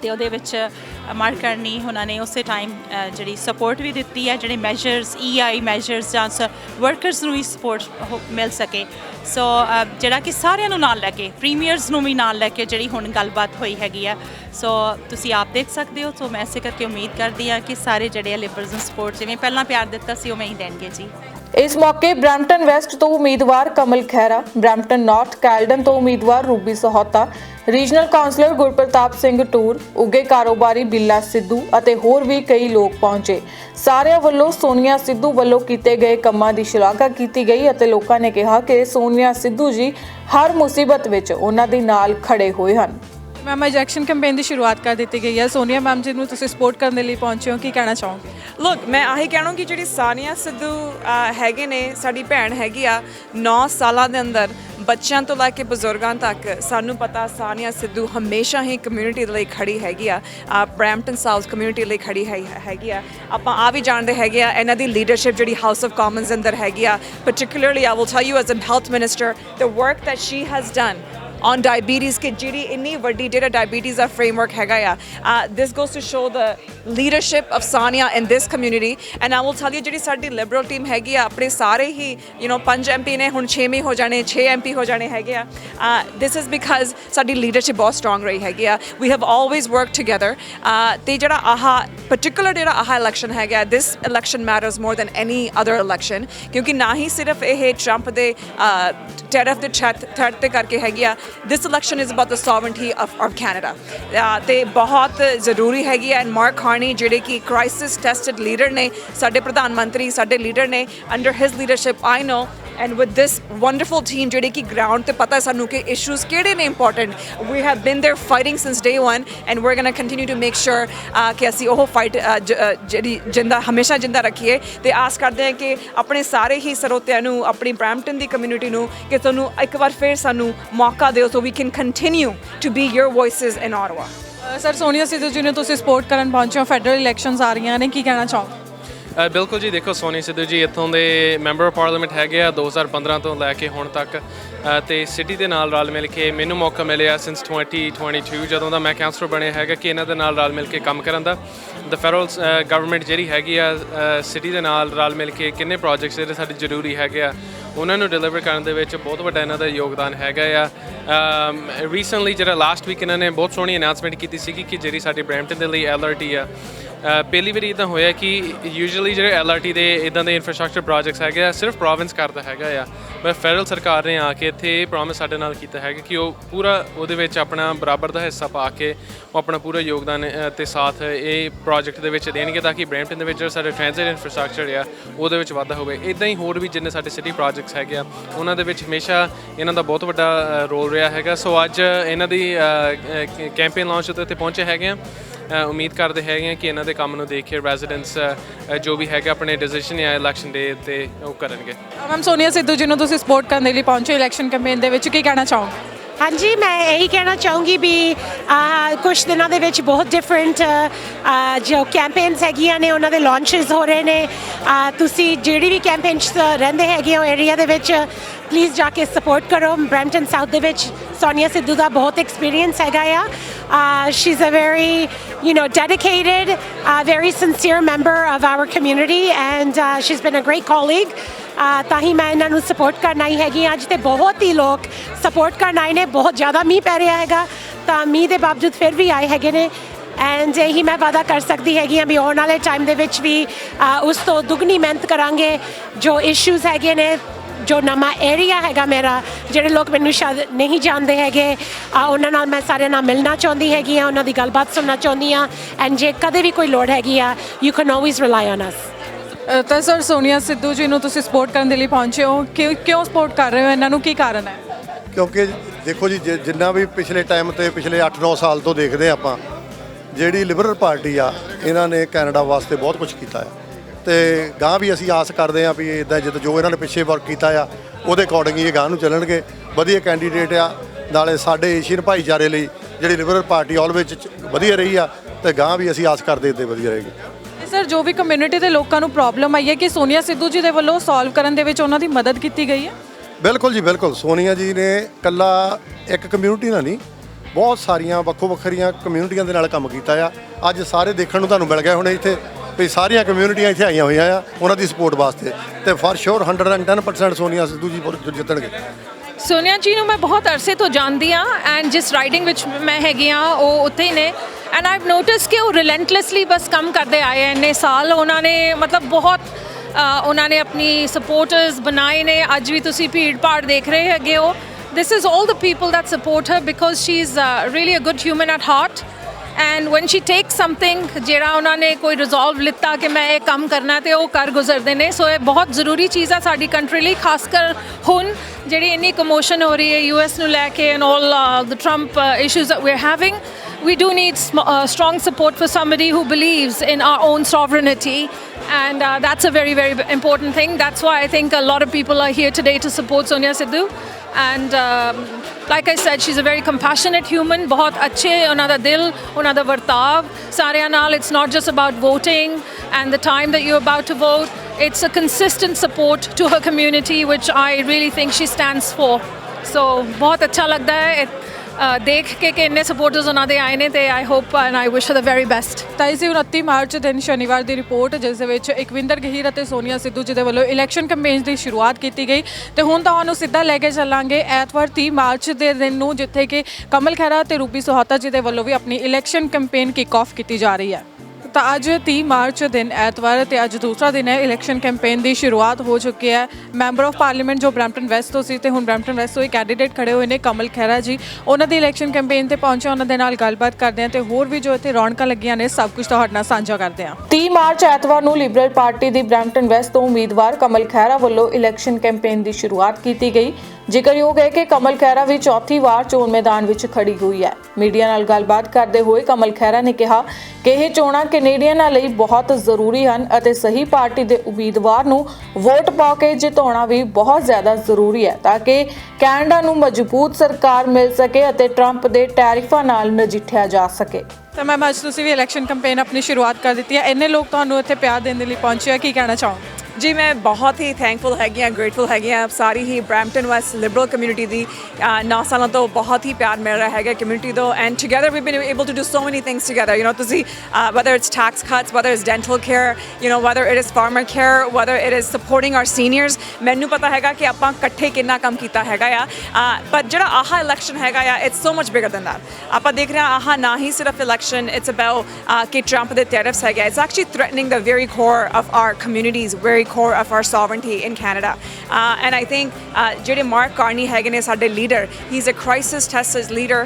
ਤੇ ਉਹਦੇ ਵਿੱਚ ਮਾਰਕ ਕਰਨੀ, ਉਹਨਾਂ ਨੇ ਉਸੇ ਟਾਈਮ ਜਿਹੜੀ ਸਪੋਰਟ ਵੀ ਦਿੱਤੀ ਹੈ, ਜਿਹੜੇ ਮੈਜਰਸ ਈਆਈ ਮੈਜਰਸ ਜਾਂ ਵਰਕਰਸ ਨੂੰ ਵੀ ਸਪੋਰਟ ਮਿਲ ਸਕੇ। ਸੋ ਜਿਹੜਾ ਕਿ ਸਾਰਿਆਂ ਨੂੰ ਨਾਲ ਲੈ ਕੇ ਪ੍ਰੀਮੀਅਰਸ ਨੂੰ ਵੀ ਨਾਲ ਲੈ ਕੇ ਜਿਹੜੀ ਹੁਣ ਗੱਲਬਾਤ ਹੋਈ ਹੈਗੀ ਆ। ਸੋ ਤੁਸੀਂ ਆਪ ਦੇਖ ਸਕਦੇ ਹੋ ਸੋ ਮੈਂ ਇਸੇ ਕਰਕੇ ਉਮੀਦ ਕਰਦੀ ਆ ਕਿ ਸਾਰੇ ਜਿਹੜੇ ਲਿਬਰਲਸ ਨੂੰ ਸਪੋਰਟ ਜਿਵੇਂ ਪਹਿਲਾਂ ਪਿਆਰ ਦਿੱਤਾ ਸੀ ਉਵੇਂ ਹੀ ਦੇਣਗੇ ਜੀ। ਇਸ ਮੌਕੇ ਬ੍ਰੈਂਪਟਨ ਵੈਸਟ ਤੋਂ ਉਮੀਦਵਾਰ Kamal Khaira, Brampton North, Caledon ਤੋਂ ਉਮੀਦਵਾਰ Ruby Sahota, regional councillor Gurpratap Singh Toor ਉੱਗੇ ਕਾਰੋਬਾਰੀ ਬਿੱਲਾ ਸਿੱਧੂ ਅਤੇ ਹੋਰ ਵੀ ਕਈ ਲੋਕ ਪਹੁੰਚੇ। ਸਾਰਿਆਂ ਵੱਲੋਂ ਸੋਨੀਆ ਸਿੱਧੂ ਵੱਲੋਂ ਕੀਤੇ ਗਏ ਕੰਮਾਂ ਦੀ ਸ਼ਲਾਘਾ ਕੀਤੀ ਗਈ ਅਤੇ ਲੋਕਾਂ ਨੇ ਕਿਹਾ ਕਿ ਸੋਨੀਆ ਸਿੱਧੂ ਜੀ ਹਰ ਮੁਸੀਬਤ ਵਿੱਚ ਉਹਨਾਂ ਦੇ ਨਾਲ ਖੜੇ ਹੋਏ ਹਨ। ਮੈਮ ਇਜੈਕਸ਼ਨ ਕੈਂਪੇਨ ਦੀ ਸ਼ੁਰੂਆਤ ਕਰ ਦਿੱਤੀ ਗਈ ਹੈ। ਸੋਨੀਆ ਮੈਮ ਜੀ ਨੂੰ ਤੁਸੀਂ ਸਪੋਰਟ ਕਰਨ ਦੇ ਲਈ ਪਹੁੰਚੇ ਹੋ ਕੀ ਕਹਿਣਾ ਚਾਹੋਗੇ? ਲੁੱਕ ਮੈਂ ਆਹੀ ਕਹਿਣਾ ਕਿ ਜਿਹੜੀ ਸਾਨੀਆ ਸਿੱਧੂ ਅਹ, ਹੈਗੇ ਨੇ ਸਾਡੀ ਭੈਣ ਹੈਗੀ ਆ 9 ਸਾਲਾਂ ਦੇ ਅੰਦਰ ਬੱਚਿਆਂ ਤੋਂ ਲੈ ਕੇ ਬਜ਼ੁਰਗਾਂ ਤੱਕ ਸਾਨੂੰ ਪਤਾ ਸਾਨੀਆ ਸਿੱਧੂ ਹਮੇਸ਼ਾ ਹੀ ਕਮਿਊਨਿਟੀ ਦੇ ਲਈ ਖੜੀ ਹੈਗੀ ਆ। ਬਰੈਂਪਟਨ ਸਾਊਥ ਕਮਿਊਨਿਟੀ ਲਈ ਖੜੀ ਹੈ ਹੈਗੀ ਆ। ਆਪਾਂ ਆ ਵੀ ਜਾਣਦੇ ਹੈਗੇ ਆ ਇਹਨਾਂ ਦੀ ਲੀਡਰਸ਼ਿਪ ਜਿਹੜੀ ਹਾਊਸ ਆਫ ਕਾਮਨਸ ਦੇ ਅੰਦਰ ਹੈਗੀ ਆ। Particularly I will tell you as a health minister the work that she has done on diabetes ਕਿ ਜਿਹੜੀ ਇੰਨੀ ਵੱਡੀ ਜਿਹੜਾ ਡਾਇਬੀਟੀਜ਼ ਦਾ ਫਰੇਮਵਰਕ ਹੈਗਾ ਆ this goes to show the leadership of Sania in this community and I will tell you ਜਿਹੜੀ ਸਾਡੀ Liberal team ਹੈਗੀ ਆ ਆਪਣੇ ਸਾਰੇ ਹੀ ਯੂ نو ਪੰਜ ਐਮਪੀ ਨੇ ਹੁਣ 6 ਮੀ ਹੋ ਜਾਣੇ 6 ਐਮਪੀ ਹੋ ਜਾਣੇ ਹੈਗੇ ਆ this is because ਸਾਡੀ ਲੀਡਰਸ਼ਿਪ ਬਹੁਤ ਸਟਰੋਂਗ ਰਹੀ ਹੈਗੀ ਆ we have always work together ਤੇ ਜਿਹੜਾ ਆਹ ਪਾਰਟਿਕੂਲਰ ਜਿਹੜਾ ਆਹ ਇਲੈਕਸ਼ਨ ਹੈਗਾ this election matters more than any other election ਕਿਉਂਕਿ ਨਾ ਹੀ ਸਿਰਫ ਇਹ ਟਰੰਪ ਦੇ ਟੈਰਫ ਦੇ ਛੱਤ ਥਰਡ ਤੇ ਕਰਕੇ ਹੈਗੀ ਆ this election is about the sovereignty of, of Canada. Uh, ਤੇ ਬਹੁਤ ਜ਼ਰੂਰੀ ਹੈਗੀ ਹੈ। ਐਂਡ ਮਾਰਕ ਕਾਰਨੀ ਜਿਹੜੇ ਕਿ ਕ੍ਰਾਈਸਿਸ ਟੈਸਟਡ ਲੀਡਰ ਨੇ ਸਾਡੇ ਪ੍ਰਧਾਨ ਮੰਤਰੀ ਸਾਡੇ ਲੀਡਰ ਨੇ under his leadership I know and with this wonderful team ਜਿਹੜੀ ਕਿ ਗਰਾਊਂਡ ਤੇ ਪਤਾ ਹੈ ਸਾਨੂੰ ਕਿ ਇਸ਼ੂਜ਼ ਕਿਹੜੇ ਨੇ important we have been there fighting since day one and we're going to to to make sure uh, ਕਿ ਅਸੀਂ ਉਹ ਫਾਈਟ uh, uh, ਜਿਹੜੀ ਜਿੰਦਾ ਹਮੇਸ਼ਾ ਜਿੰਦਾ ਰੱਖੀਏ ਤੇ ਆਸ ਕਰਦੇ ਹਾਂ ਕਿ ਆਪਣੇ ਸਾਰੇ ਹੀ ਸਰੋਤਿਆਂ ਨੂੰ ਆਪਣੀ ਬ੍ਰੈਂਪਟਨ ਦੀ ਕਮਿਊਨਿਟੀ ਨੂੰ ਕਿ ਤੁਹਾਨੂੰ ਇੱਕ ਵਾਰ ਫਿਰ ਸਾਨੂੰ ਮੌਕਾ ਦਿਓ so we can continue to be your voices in Ottawa. Uh, sir Sonia Sidhu ji ਨੂੰ ਤੁਸੀਂ ਸਪੋਰਟ ਕਰਨ ਪਹੁੰਚੇ ਹੋ ਫੈਡਰਲ ਇਲੈਕਸ਼ਨਸ ਆ ਰਹੀਆਂ ਨੇ ਕੀ ਕਹਿਣਾ ਚਾਹੋ ਬਿਲਕੁਲ ਜੀ ਦੇਖੋ ਸੋਨੀ ਸਿੱਧੂ ਜੀ ਇੱਥੋਂ ਦੇ ਮੈਂਬਰ ਆਫ ਪਾਰਲੀਮੈਂਟ ਹੈਗੇ ਆ 2015 ਤੋਂ ਲੈ ਕੇ ਹੁਣ ਤੱਕ। ਅ, ਤੇ ਸਿਟੀ ਦੇ ਨਾਲ ਰਲ ਮਿਲ ਕੇ ਮੈਨੂੰ ਮੌਕਾ ਮਿਲਿਆ ਸਿੰਸ 2022 ਜਦੋਂ ਦਾ ਮੈਂ ਕਾਉਂਸਲਰ ਬਣਿਆ ਹੈਗਾ ਕਿ ਇਹਨਾਂ ਦੇ ਨਾਲ ਰਲ ਮਿਲ ਕੇ ਕੰਮ ਕਰਨ ਦਾ। ਦ ਫੈਡਰਲ ਗਵਰਨਮੈਂਟ ਜਿਹੜੀ ਹੈਗੀ ਆ ਸਿਟੀ ਦੇ ਨਾਲ ਰਲ ਮਿਲ ਕੇ ਕਿੰਨੇ ਪ੍ਰੋਜੈਕਟਸ ਜਿਹੜੇ ਸਾਡੇ ਜ਼ਰੂਰੀ ਹੈਗੇ ਆ ਉਹਨਾਂ ਨੂੰ ਡਿਲੀਵਰ ਕਰਨ ਦੇ ਵਿੱਚ ਬਹੁਤ ਵੱਡਾ ਇਹਨਾਂ ਦਾ ਯੋਗਦਾਨ ਹੈਗਾ ਆ। ਰੀਸੈਂਟਲੀ ਜਿਹੜਾ ਲਾਸਟ ਵੀਕ ਇਹਨਾਂ ਨੇ ਬਹੁਤ ਸੋਹਣੀ ਅਨਾਉਂਸਮੈਂਟ ਕੀਤੀ ਸੀ ਕਿ ਜਿਹੜੀ ਸਾਡੀ ਬ੍ਰੈਂਪਟਨ ਦੇ ਲਈ ਐਲਆਰਟੀ ਆ ਪਹਿਲੀ ਵਾਰੀ ਇਦਾਂ ਹੋਇਆ ਕਿ ਯੂਜੂਅਲੀ ਜਿਹੜੇ ਐਲਆਰਟੀ ਦੇ ਇਦਾਂ ਦੇ ਇਨਫਰਾਸਟ੍ਰਕਚਰ ਪ੍ਰੋਜੈਕਟਸ ਹੈਗੇ ਆ ਸਿਰਫ ਪ੍ਰੋਵਿੰਸ ਕਰਦਾ ਹੈਗਾ ਆ। ਪਰ ਫੈਡਰਲ ਸਰਕਾਰ ਨੇ ਆ ਕੇ ਇੱਥੇ ਇਹ ਪ੍ਰੋਮਿਸ ਸਾਡੇ ਨਾਲ ਕੀਤਾ ਹੈਗਾ ਕਿ ਉਹ ਪੂਰਾ ਉਹਦੇ ਵਿੱਚ ਆਪਣਾ ਬਰਾਬਰ ਦਾ ਹਿੱਸਾ ਪਾ ਕੇ ਉਹ ਆਪਣਾ ਪੂਰਾ ਯੋਗਦਾਨ ਅ, ਤੇ ਸਾਥ ਇਹ ਪ੍ਰੋਜੈਕਟ ਦੇ ਵਿੱਚ ਦੇਣਗੇ ਤਾਂ ਕਿ ਬ੍ਰੈਂਪਟਨ ਦੇ ਵਿੱਚ ਜਿਹੜਾ ਸਾਡੇ ਟ੍ਰਾਂਜ਼ਿਟ ਇਨਫਰਾਸਟ੍ਰਕਚਰ ਆ ਉਹਦੇ ਵਿੱਚ ਵਾਧਾ ਹੋਵੇ। ਇਦਾਂ ਹੀ ਹੋਰ ਵੀ ਜਿੰਨੇ ਸਾਡੇ ਸਿਟੀ ਪ੍ਰੋਜੈਕਟਸ ਹੈਗੇ ਆ ਉਹਨਾਂ ਦੇ ਵਿੱਚ ਹਮੇਸ਼ਾ ਇਹਨਾਂ ਦਾ ਬਹੁਤ ਵੱਡਾ ਰੋਲ ਰਿਹਾ ਹੈਗਾ। ਸੋ ਅੱਜ ਇਹਨਾਂ ਦੀ ਕੈਂਪੇਨ ਲਾਂਚ ਉੱਤੇ ਇੱਥੇ ਪਹੁੰਚੇ ਹੈਗੇ ਆ। ਉਮੀਦ ਕਰਦੇ ਹੈਗੇ ਆ ਕਿ ਇਹਨਾਂ ਦੇ ਕੰਮ ਨੂੰ ਦੇਖ ਕੇ ਰੈਜ਼ੀਡੈਂਟਸ ਜੋ ਵੀ ਹੈਗਾ ਆਪਣੇ ਡਿਸੀਜਨ ਜਾਂ ਇਲੈਕਸ਼ਨ ਡੇ ਤੇ ਉਹ ਕਰਨਗੇ। ਮੈਮ ਸੋਨੀਆ ਸਿੱਧੂ ਜੀ ਨੂੰ ਤੁਸੀਂ ਸਪੋਰਟ ਕਰਨ ਦੇ ਲਈ ਪਹੁੰਚੇ ਇਲੈਕਸ਼ਨ ਕੈਂਪੇਨ ਦੇ ਵਿੱਚ ਕੀ ਕਹਿਣਾ ਚਾਹੋਗੇ? ਹਾਂਜੀ ਮੈਂ ਇਹੀ ਕਹਿਣਾ ਚਾਹੂੰਗੀ ਵੀ ਕੁਝ ਦਿਨਾਂ ਦੇ ਵਿੱਚ ਬਹੁਤ ਡਿਫਰੈਂਟ ਜੋ ਕੈਂਪੇਨਸ ਹੈਗੀਆਂ ਨੇ ਉਹਨਾਂ ਦੇ ਲਾਂਚਸ ਹੋ ਰਹੇ ਨੇ। ਤੁਸੀਂ ਜਿਹੜੀ ਵੀ ਕੈਂਪੇਨ 'ਚ ਰਹਿੰਦੇ ਹੈਗੇ ਹੋ ਏਰੀਆ ਦੇ ਵਿੱਚ ਪਲੀਜ਼ ਜਾ ਕੇ ਸਪੋਰਟ ਕਰੋ ਬ੍ਰੈਂਪਟਨ ਸਾਊਥ ਦੇ ਵਿੱਚ ਸੋਨੀਆ ਸਿੱਧੂ ਦਾ ਬਹੁਤ ਐਕਸਪੀਰੀਅੰਸ ਹੈਗਾ ਆ she is a very you know, dedicated very sincere member member our community and she is she's been a great ਤਾਂ ਹੀ ਮੈਂ ਇਹਨਾਂ ਨੂੰ ਸਪੋਰਟ ਕਰਨ ਆਈ ਹੈਗੀ ਹਾਂ। ਅੱਜ ਤੇ ਬਹੁਤ ਹੀ ਲੋਕ ਸਪੋਰਟ ਕਰਨ ਆਏ ਨੇ ਬਹੁਤ ਜ਼ਿਆਦਾ ਮੀਂਹ ਪੈ ਰਿਹਾ ਹੈਗਾ ਤਾਂ ਮੀਂਹ ਦੇ ਬਾਵਜੂਦ ਫਿਰ ਵੀ ਆਏ ਹੈਗੇ ਨੇ ਐਂਡ ਇਹੀ ਮੈਂ ਵਾਅਦਾ ਕਰ ਸਕਦੀ ਹੈਗੀ ਹਾਂ ਵੀ ਆਉਣ ਵਾਲੇ ਟਾਈਮ ਦੇ ਵਿੱਚ ਵੀ ਉਸ ਤੋਂ ਦੁੱਗਣੀ ਮਿਹਨਤ ਕਰਾਂਗੇ ਜੋ ਇਸ਼ੂਜ਼ ਹੈਗੇ ਨੇ ਜੋ ਨਵਾਂ ਏਰੀਆ ਹੈਗਾ ਮੇਰਾ ਜਿਹੜੇ ਲੋਕ ਮੈਨੂੰ ਸ਼ਾਇਦ ਨਹੀਂ ਜਾਣਦੇ ਹੈਗੇ ਆ ਉਹਨਾਂ ਨਾਲ ਮੈਂ ਸਾਰਿਆਂ ਨਾਲ ਮਿਲਣਾ ਚਾਹੁੰਦੀ ਹੈਗੀ ਆ ਉਹਨਾਂ ਦੀ ਗੱਲਬਾਤ ਸੁਣਨਾ ਚਾਹੁੰਦੀ ਆ ਐਂਡ ਜੇ ਕਦੇ ਵੀ ਕੋਈ ਲੋੜ ਹੈਗੀ ਆ you can always rely on us ਤਾਂ ਸਰ ਸੋਨੀਆ ਸਿੱਧੂ ਜੀ ਨੂੰ ਤੁਸੀਂ ਸਪੋਰਟ ਕਰਨ ਦੇ ਲਈ ਪਹੁੰਚੇ ਹੋ ਕਿਉਂ ਕਿਉਂ ਸਪੋਰਟ ਕਰ ਰਹੇ ਹੋ? ਇਹਨਾਂ ਨੂੰ ਕੀ ਕਾਰਨ ਹੈ? ਕਿਉਂਕਿ ਦੇਖੋ ਜੀ ਜਿ- ਜਿੰਨਾ ਵੀ ਪਿਛਲੇ ਟਾਈਮ ਤੇ ਪਿਛਲੇ 8-9 ਸਾਲ ਤੋਂ ਦੇਖਦੇ ਹਾਂ ਆਪਾਂ ਜਿਹੜੀ ਲਿਬਰਲ ਪਾਰਟੀ ਆ ਇਹਨਾਂ ਨੇ ਕੈਨੇਡਾ ਵਾਸਤੇ ਬਹੁਤ ਕੁਝ ਕੀਤਾ ਆ ਤੇ ਗਾਂ ਵੀ ਅਸੀਂ ਆਸ ਕਰਦੇ ਆ ਵੀ ਇਦਾਂ ਜਿੱਦ ਜੋ ਇਹਨਾਂ ਨੇ ਪਿੱਛੇ ਵਰਕ ਕੀਤਾ ਆ ਉਹਦੇ ਅਕੋਰਡਿੰਗ ਹੀ ਇਹ ਗਾਂ ਨੂੰ ਚੱਲਣਗੇ। ਵਧੀਆ ਕੈਂਡੀਡੇਟ ਆ ਨਾਲੇ ਸਾਡੇ ਏਸ਼ੀਅਨ ਭਾਈਚਾਰੇ ਲਈ ਜਿਹੜੀ ਲਿਬਰਲ ਪਾਰਟੀ ਆਲਵੇਜ਼ ਵਧੀਆ ਰਹੀ ਆ ਤੇ ਗਾਂ ਵੀ ਅਸੀਂ ਆਸ ਕਰਦੇ ਇੱਦਾਂ ਵਧੀਆ ਰਹੇਗੀ। ਸਰ ਜੋ ਵੀ ਕਮਿਊਨਿਟੀ ਦੇ ਲੋਕਾਂ ਨੂੰ ਪ੍ਰੋਬਲਮ ਆਈ ਹੈ ਕਿ ਸੋਨੀਆ ਸਿੱਧੂ ਜੀ ਦੇ ਵੱਲੋਂ ਸੋਲਵ ਕਰਨ ਦੇ ਵਿੱਚ ਉਹਨਾਂ ਦੀ ਮਦਦ ਕੀਤੀ ਗਈ ਹੈ? ਬਿਲਕੁਲ ਜੀ ਬਿਲਕੁਲ। ਸੋਨੀਆ ਜੀ ਨੇ ਕੱਲਾ ਇੱਕ ਕਮਿਊਨਿਟੀ ਨਾਲ ਨਹੀਂ ਬਹੁਤ ਸਾਰੀਆਂ ਵੱਖੋ ਵੱਖਰੀਆਂ ਕਮਿਊਨਿਟੀਆਂ ਦੇ ਨਾਲ ਕੰਮ ਕੀਤਾ ਆ। ਅੱਜ ਸਾਰੇ ਦੇਖਣ ਨੂੰ ਤੁਹਾਨੂੰ ਮਿਲ ਗਏ ਹੋਣੇ ਇੱਥੇ। ਵੀ ਸਾਰੀਆਂ ਕਮਿਊਨਿਟੀਆਂ ਇੱਥੇ ਆਈਆਂ ਹੋਈਆਂ ਆ ਉਹਨਾਂ ਦੀ ਸਪੋਰਟ ਵਾਸਤੇ। ਤੇ ਫॉर ਸ਼ੋਰ 110% ਸੋਨੀਆ ਸਿੱਧੂ ਜੀ ਜਿੱਤਣਗੇ। ਸੋਨੀਆ ਜੀ ਨੂੰ ਮੈਂ ਬਹੁਤ ਅਰਸੇ ਤੋਂ ਜਾਣਦੀ ਆ ਐਂਡ ਜਿਸ ਰਾਈਡਿੰਗ ਵਿੱਚ ਮੈਂ ਹੈਗੀ ਆ ਉਹ ਉੱਥੇ ਹੀ ਨੇ। ਐਂਡ ਆਈਵ ਨੋਟਿਸ ਕਿ ਉਹ ਰਿਲੈਂਟਲੈਸਲੀ ਬਸ ਕੰਮ ਕਰਦੇ ਆਏ ਆ ਇੰਨੇ ਸਾਲ। ਉਹਨਾਂ ਨੇ ਮਤਲਬ ਬਹੁਤ ਉਹਨਾਂ ਨੇ ਆਪਣੀ ਸਪੋਰਟਰਸ ਬਣਾਏ ਨੇ। ਅੱਜ ਵੀ ਤੁਸੀਂ ਭੀੜ ਭਾੜ ਦੇਖ ਰਹੇ ਹੈਗੇ ਹੋ। This is all the people that support her because she's uh, really a good human at heart and when she takes something, ਜਿਹੜਾ ਉਹਨਾਂ ਨੇ ਕੋਈ ਰਿਜ਼ੋਲਵ ਲਿੱਤਾ ਕਿ ਮੈਂ ਇਹ ਕੰਮ ਕਰਨਾ ਤੇ ਉਹ ਕਰ ਗੁਜ਼ਰਦੇ ਨੇ ਸੋ ਇਹ ਬਹੁਤ ਜ਼ਰੂਰੀ ਚੀਜ਼ ਆ ਸਾਡੀ ਕੰਟਰੀ ਲਈ ਖਾਸ ਕਰ ਹੁਣ ਜਿਹੜੀ ਇੰਨੀ ਕਮੋਸ਼ਨ ਹੋ ਰਹੀ ਹੈ ਯੂਐਸ ਨੂੰ ਲੈ ਕੇ and all the Trump issues that we're having we do need sm- uh, strong support for somebody who believes in our own sovereignty and uh, that's a very very important thing that's why i think a lot of people are here today to support sonia sidhu and um, like I said, she's a very compassionate human. ਬਹੁਤ ਅੱਛੇ ਉਹਨਾਂ ਦਾ ਦਿਲ ਉਹਨਾਂ ਦਾ ਵਰਤਾਵ ਸਾਰਿਆਂ ਨਾਲ it's not just about voting and the time that you're about to vote. It's a consistent support to her community, which I really think she stands for. So ਬਹੁਤ ਅੱਛਾ ਲੱਗਦਾ ਹੈ ਇਹ, ਅ, ਦੇਖ ਕੇ ਕਿ ਇੰਨੇ ਸਪੋਰਟਰਸ ਉਹਨਾਂ ਦੇ ਆਏ ਨੇ ਤੇ I hope and I wish her the very best ਤਾਂ ਇਸੇ 29 ਮਾਰਚ ਦਿਨ ਸ਼ਨੀਵਾਰ ਦੀ ਰਿਪੋਰਟ, ਜਿਸ ਦੇ ਵਿੱਚ ਇਕਵਿੰਦਰ ਗਹੀਰ ਅਤੇ ਸੋਨੀਆ ਸਿੱਧੂ ਜੀ ਦੇ ਵੱਲੋਂ ਇਲੈਕਸ਼ਨ ਕੈਂਪੇਨ ਦੀ ਸ਼ੁਰੂਆਤ ਕੀਤੀ ਗਈ। ਤੇ ਹੁਣ ਤੁਹਾਨੂੰ ਸਿੱਧਾ ਲੈ ਕੇ ਚੱਲਾਂਗੇ ਐਤਵਾਰ 30 ਮਾਰਚ ਦੇ ਦਿਨ ਨੂੰ, ਜਿੱਥੇ ਕਿ ਕਮਲ ਖਹਿਰਾ ਤੇ ਰੂਬੀ ਸੋਹਾਤਾ ਜੀ ਦੇ ਵੱਲੋਂ ਵੀ ਆਪਣੀ ਇਲੈਕਸ਼ਨ ਕੈਂਪੇਨ ਕਿਕ ਆਫ ਕੀਤੀ ਜਾ ਰਹੀ ਹੈ। ਤਾਂ ਅੱਜ 30 ਮਾਰਚ ਦਿਨ ਐਤਵਾਰ ਤੇ ਅੱਜ ਦੂਸਰਾ ਦਿਨ ਹੈ। ਇਲੈਕਸ਼ਨ ਕੈਂਪੇਨ ਦੀ ਸ਼ੁਰੂਆਤ ਹੋ ਚੁੱਕੀ ਹੈ। ਮੈਂਬਰ ਆਫ ਪਾਰਲੀਮੈਂਟ ਜੋ ਬ੍ਰੈਂਪਟਨ ਵੈਸਟ ਤੋਂ ਸੀ ਤੇ ਹੁਣ ਬ੍ਰੈਂਪਟਨ ਵੈਸਟ ਤੋਂ ਹੀ ਕੈਂਡੀਡੇਟ ਖੜੇ ਹੋਏ ਨੇ, ਕਮਲ ਖਹਿਰਾ ਜੀ। ਉਹਨਾਂ ਦੀ ਇਲੈਕਸ਼ਨ ਕੈਂਪੇਨ ਤੇ ਪਹੁੰਚੇ, ਉਹਨਾਂ ਦੇ ਨਾਲ ਗੱਲਬਾਤ ਕਰਦੇ ਹਾਂ ਤੇ ਹੋਰ ਵੀ ਜੋ ਇੱਥੇ ਰੌਣਕਾਂ ਲੱਗੀਆਂ ਨੇ, ਸਭ ਕੁਝ ਤੁਹਾਡੇ ਨਾਲ ਸਾਂਝਾ ਕਰਦੇ ਹਾਂ। 30 ਮਾਰਚ ਐਤਵਾਰ ਨੂੰ ਲਿਬਰਲ ਪਾਰਟੀ ਦੀ ਬ੍ਰੈਂਪਟਨ ਵੈਸਟ ਤੋਂ ਉਮੀਦਵਾਰ ਕਮਲ ਖਹਿਰਾ ਵੱਲੋਂ ਇਲੈਕਸ਼ਨ ਕੈਂਪੇਨ ਦੀ ਸ਼ੁਰੂਆਤ ਕੀਤੀ ਗਈ। ਜ਼ਿਕਰਯੋਗ ਹੈ ਕਿ ਕਮਲ ਖਹਿਰਾ ਵੀ ਚੌਥੀ ਵਾਰ ਚੋਣ ਮੈਦਾਨ ਵਿੱਚ ਖੜੀ ਹੋਈ ਹੈ। ਮੀਡੀਆ ਨਾਲ ਗੱਲਬਾਤ ਕਰਦੇ ਹੋਏ ਕਮਲ ਖਹਿਰਾ ਨੇ ਕਿਹਾ ਕਿ ਇਹ ਚੋਣਾਂ ਕੈਨੇਡੀਅਨਾਂ ਲਈ ਬਹੁਤ ਜ਼ਰੂਰੀ ਹਨ ਅਤੇ ਸਹੀ ਪਾਰਟੀ ਦੇ ਉਮੀਦਵਾਰ ਨੂੰ ਵੋਟ ਪਾ ਕੇ ਜਿਤਾਉਣਾ ਵੀ ਬਹੁਤ ਜ਼ਿਆਦਾ ਜ਼ਰੂਰੀ ਹੈ ਤਾਂ ਕਿ ਕੈਨੇਡਾ ਨੂੰ ਮਜ਼ਬੂਤ ਸਰਕਾਰ ਮਿਲ ਸਕੇ ਅਤੇ ਟਰੰਪ ਦੇ ਟੈਰਿਫਾਂ ਨਾਲ ਨਜਿੱਠਿਆ ਜਾ ਸਕੇ। ਤਾਂ ਮੈਂ ਅੱਜ ਤੁਸੀਂ ਵੀ ਇਲੈਕਸ਼ਨ ਕੈਂਪੇਨ ਆਪਣੀ ਸ਼ੁਰੂਆਤ ਕਰ ਦਿੱਤੀ ਹੈ। ਇੰਨੇ ਲੋਕ ਤੁਹਾਨੂੰ ਇੱਥੇ ਪਿਆਰ ਦੇਣ ਦੇ ਲਈ ਪਹੁੰਚੇ ਆ ਕੀ ਕਹਿਣਾ ਚਾਹੋਗੇ? ਜੀ ਮੈਂ ਬਹੁਤ ਹੀ ਥੈਂਕਫੁਲ ਹੈਗੀ ਹਾਂ ਗ੍ਰੇਟਫੁਲ ਹੈਗੀ ਹਾਂ ਸਾਰੀ ਹੀ ਬ੍ਰੈਂਪਟਨ ਵੈਸਟ ਲਿਬਰਲ ਕਮਿਊਨਿਟੀ ਦੀ 9 ਸਾਲਾਂ ਤੋਂ ਬਹੁਤ ਹੀ ਪਿਆਰ ਮਿਲ ਰਿਹਾ ਹੈਗਾ ਕਮਿਊਨਿਟੀ ਤੋਂ and together we been able to do so many things together you know ਤੁਸੀਂ whether it's tax cuts, whether it's dental care, you know, whether it is farmer care, whether it is supporting our seniors ਮੈਨੂੰ ਪਤਾ ਹੈਗਾ ਕਿ ਆਪਾਂ ਇਕੱਠੇ ਕਿੰਨਾ ਕੰਮ ਕੀਤਾ ਹੈਗਾ ਆ ਪਰ ਜਿਹੜਾ ਆਹ ਇਲੈਕਸ਼ਨ ਹੈਗਾ ਆ it's so much bigger than that ਆਪਾਂ ਦੇਖ ਰਹੇ ਹਾਂ ਆਹ ਨਾ ਹੀ ਸਿਰਫ ਇਲੈਕਸ਼ਨ ਇਟਸ ਅਬਾਊਟ ਕਿ ਟਰੰਪ ਦੇ ਟੈਰਿਫਸ ਹੈਗਾ it's actually threatening the very core of our communities very Core of our sovereignty in Canada. Uh, and I think uh, ਜਿਹੜੇ ਮਾਰਕ ਕਾਰਨੀ ਹੈਗੇ ਨੇ ਸਾਡੇ leader he is a crisis tested leader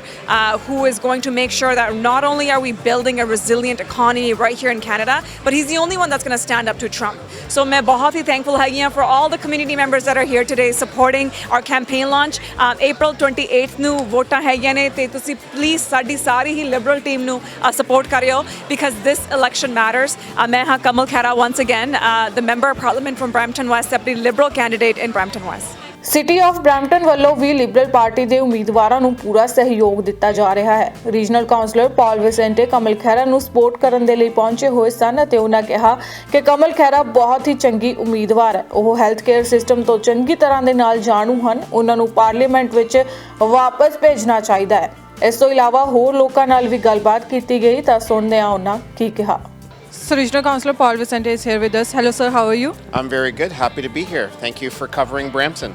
who is going to make sure that not only are we building a resilient economy right here in Canada, but he's the only one that's going to stand up to Trump. So ਮੈਂ ਬਹੁਤ ਹੀ thankful ਹੈਗੀ ਹਾਂ for all the community members that are here today supporting our campaign launch. Um, April 28th ਨੂੰ ਵੋਟਾਂ ਹੈਗੀਆਂ ਨੇ ਤੇ ਤੁਸੀਂ ਪਲੀਜ਼ ਸਾਡੀ ਸਾਰੀ ਹੀ ਲਿਬਰਲ ਟੀਮ ਨੂੰ ਸਪੋਰਟ ਕਰਿਓ because this election matters. Uh, ਮੈਂ ਹਾਂ Kamal Khera once again, uh, the member of Parliament from Brampton West, ਆਪਣੀ Liberal candidate in Brampton West. City of Brampton ਵੱਲੋਂ ਵੀ ਲਿਬਰਲ ਪਾਰਟੀ ਦੇ ਉਮੀਦਵਾਰਾਂ ਨੂੰ ਪੂਰਾ ਸਹਿਯੋਗ ਦਿੱਤਾ ਜਾ ਰਿਹਾ ਹੈ। Regional councillor Paul Vicente Kamal Khera ਨੂੰ ਸਪੋਰਟ ਕਰਨ ਦੇ ਲਈ ਪਹੁੰਚੇ ਹੋਏ ਸਨ ਅਤੇ ਉਹਨਾਂ ਕਿਹਾ ਕਿ ਕਮਲ ਖੈਰਾ ਬਹੁਤ ਹੀ ਚੰਗੀ ਉਮੀਦਵਾਰ ਹੈ। ਉਹ ਹੈਲਥ ਕੇਅਰ ਸਿਸਟਮ ਤੋਂ ਚੰਗੀ ਤਰ੍ਹਾਂ ਦੇ ਨਾਲ ਜਾਣੂ ਹਨ। ਉਹਨਾਂ ਨੂੰ ਪਾਰਲੀਮੈਂਟ ਵਿੱਚ ਵਾਪਸ ਭੇਜਣਾ ਚਾਹੀਦਾ ਹੈ। ਇਸ ਤੋਂ ਇਲਾਵਾ ਹੋਰ ਲੋਕਾਂ ਨਾਲ ਵੀ ਗੱਲਬਾਤ ਕੀਤੀ ਗਈ ਤਾਂ ਸੁਣਦੇ ਹਾਂ ਉਹਨਾਂ ਕੀ ਕਿਹਾ। So Regional Councillor Paul Vicente is here with us. Hello sir, how are you? I'm very good. Happy to be here. Thank you for covering Brampton.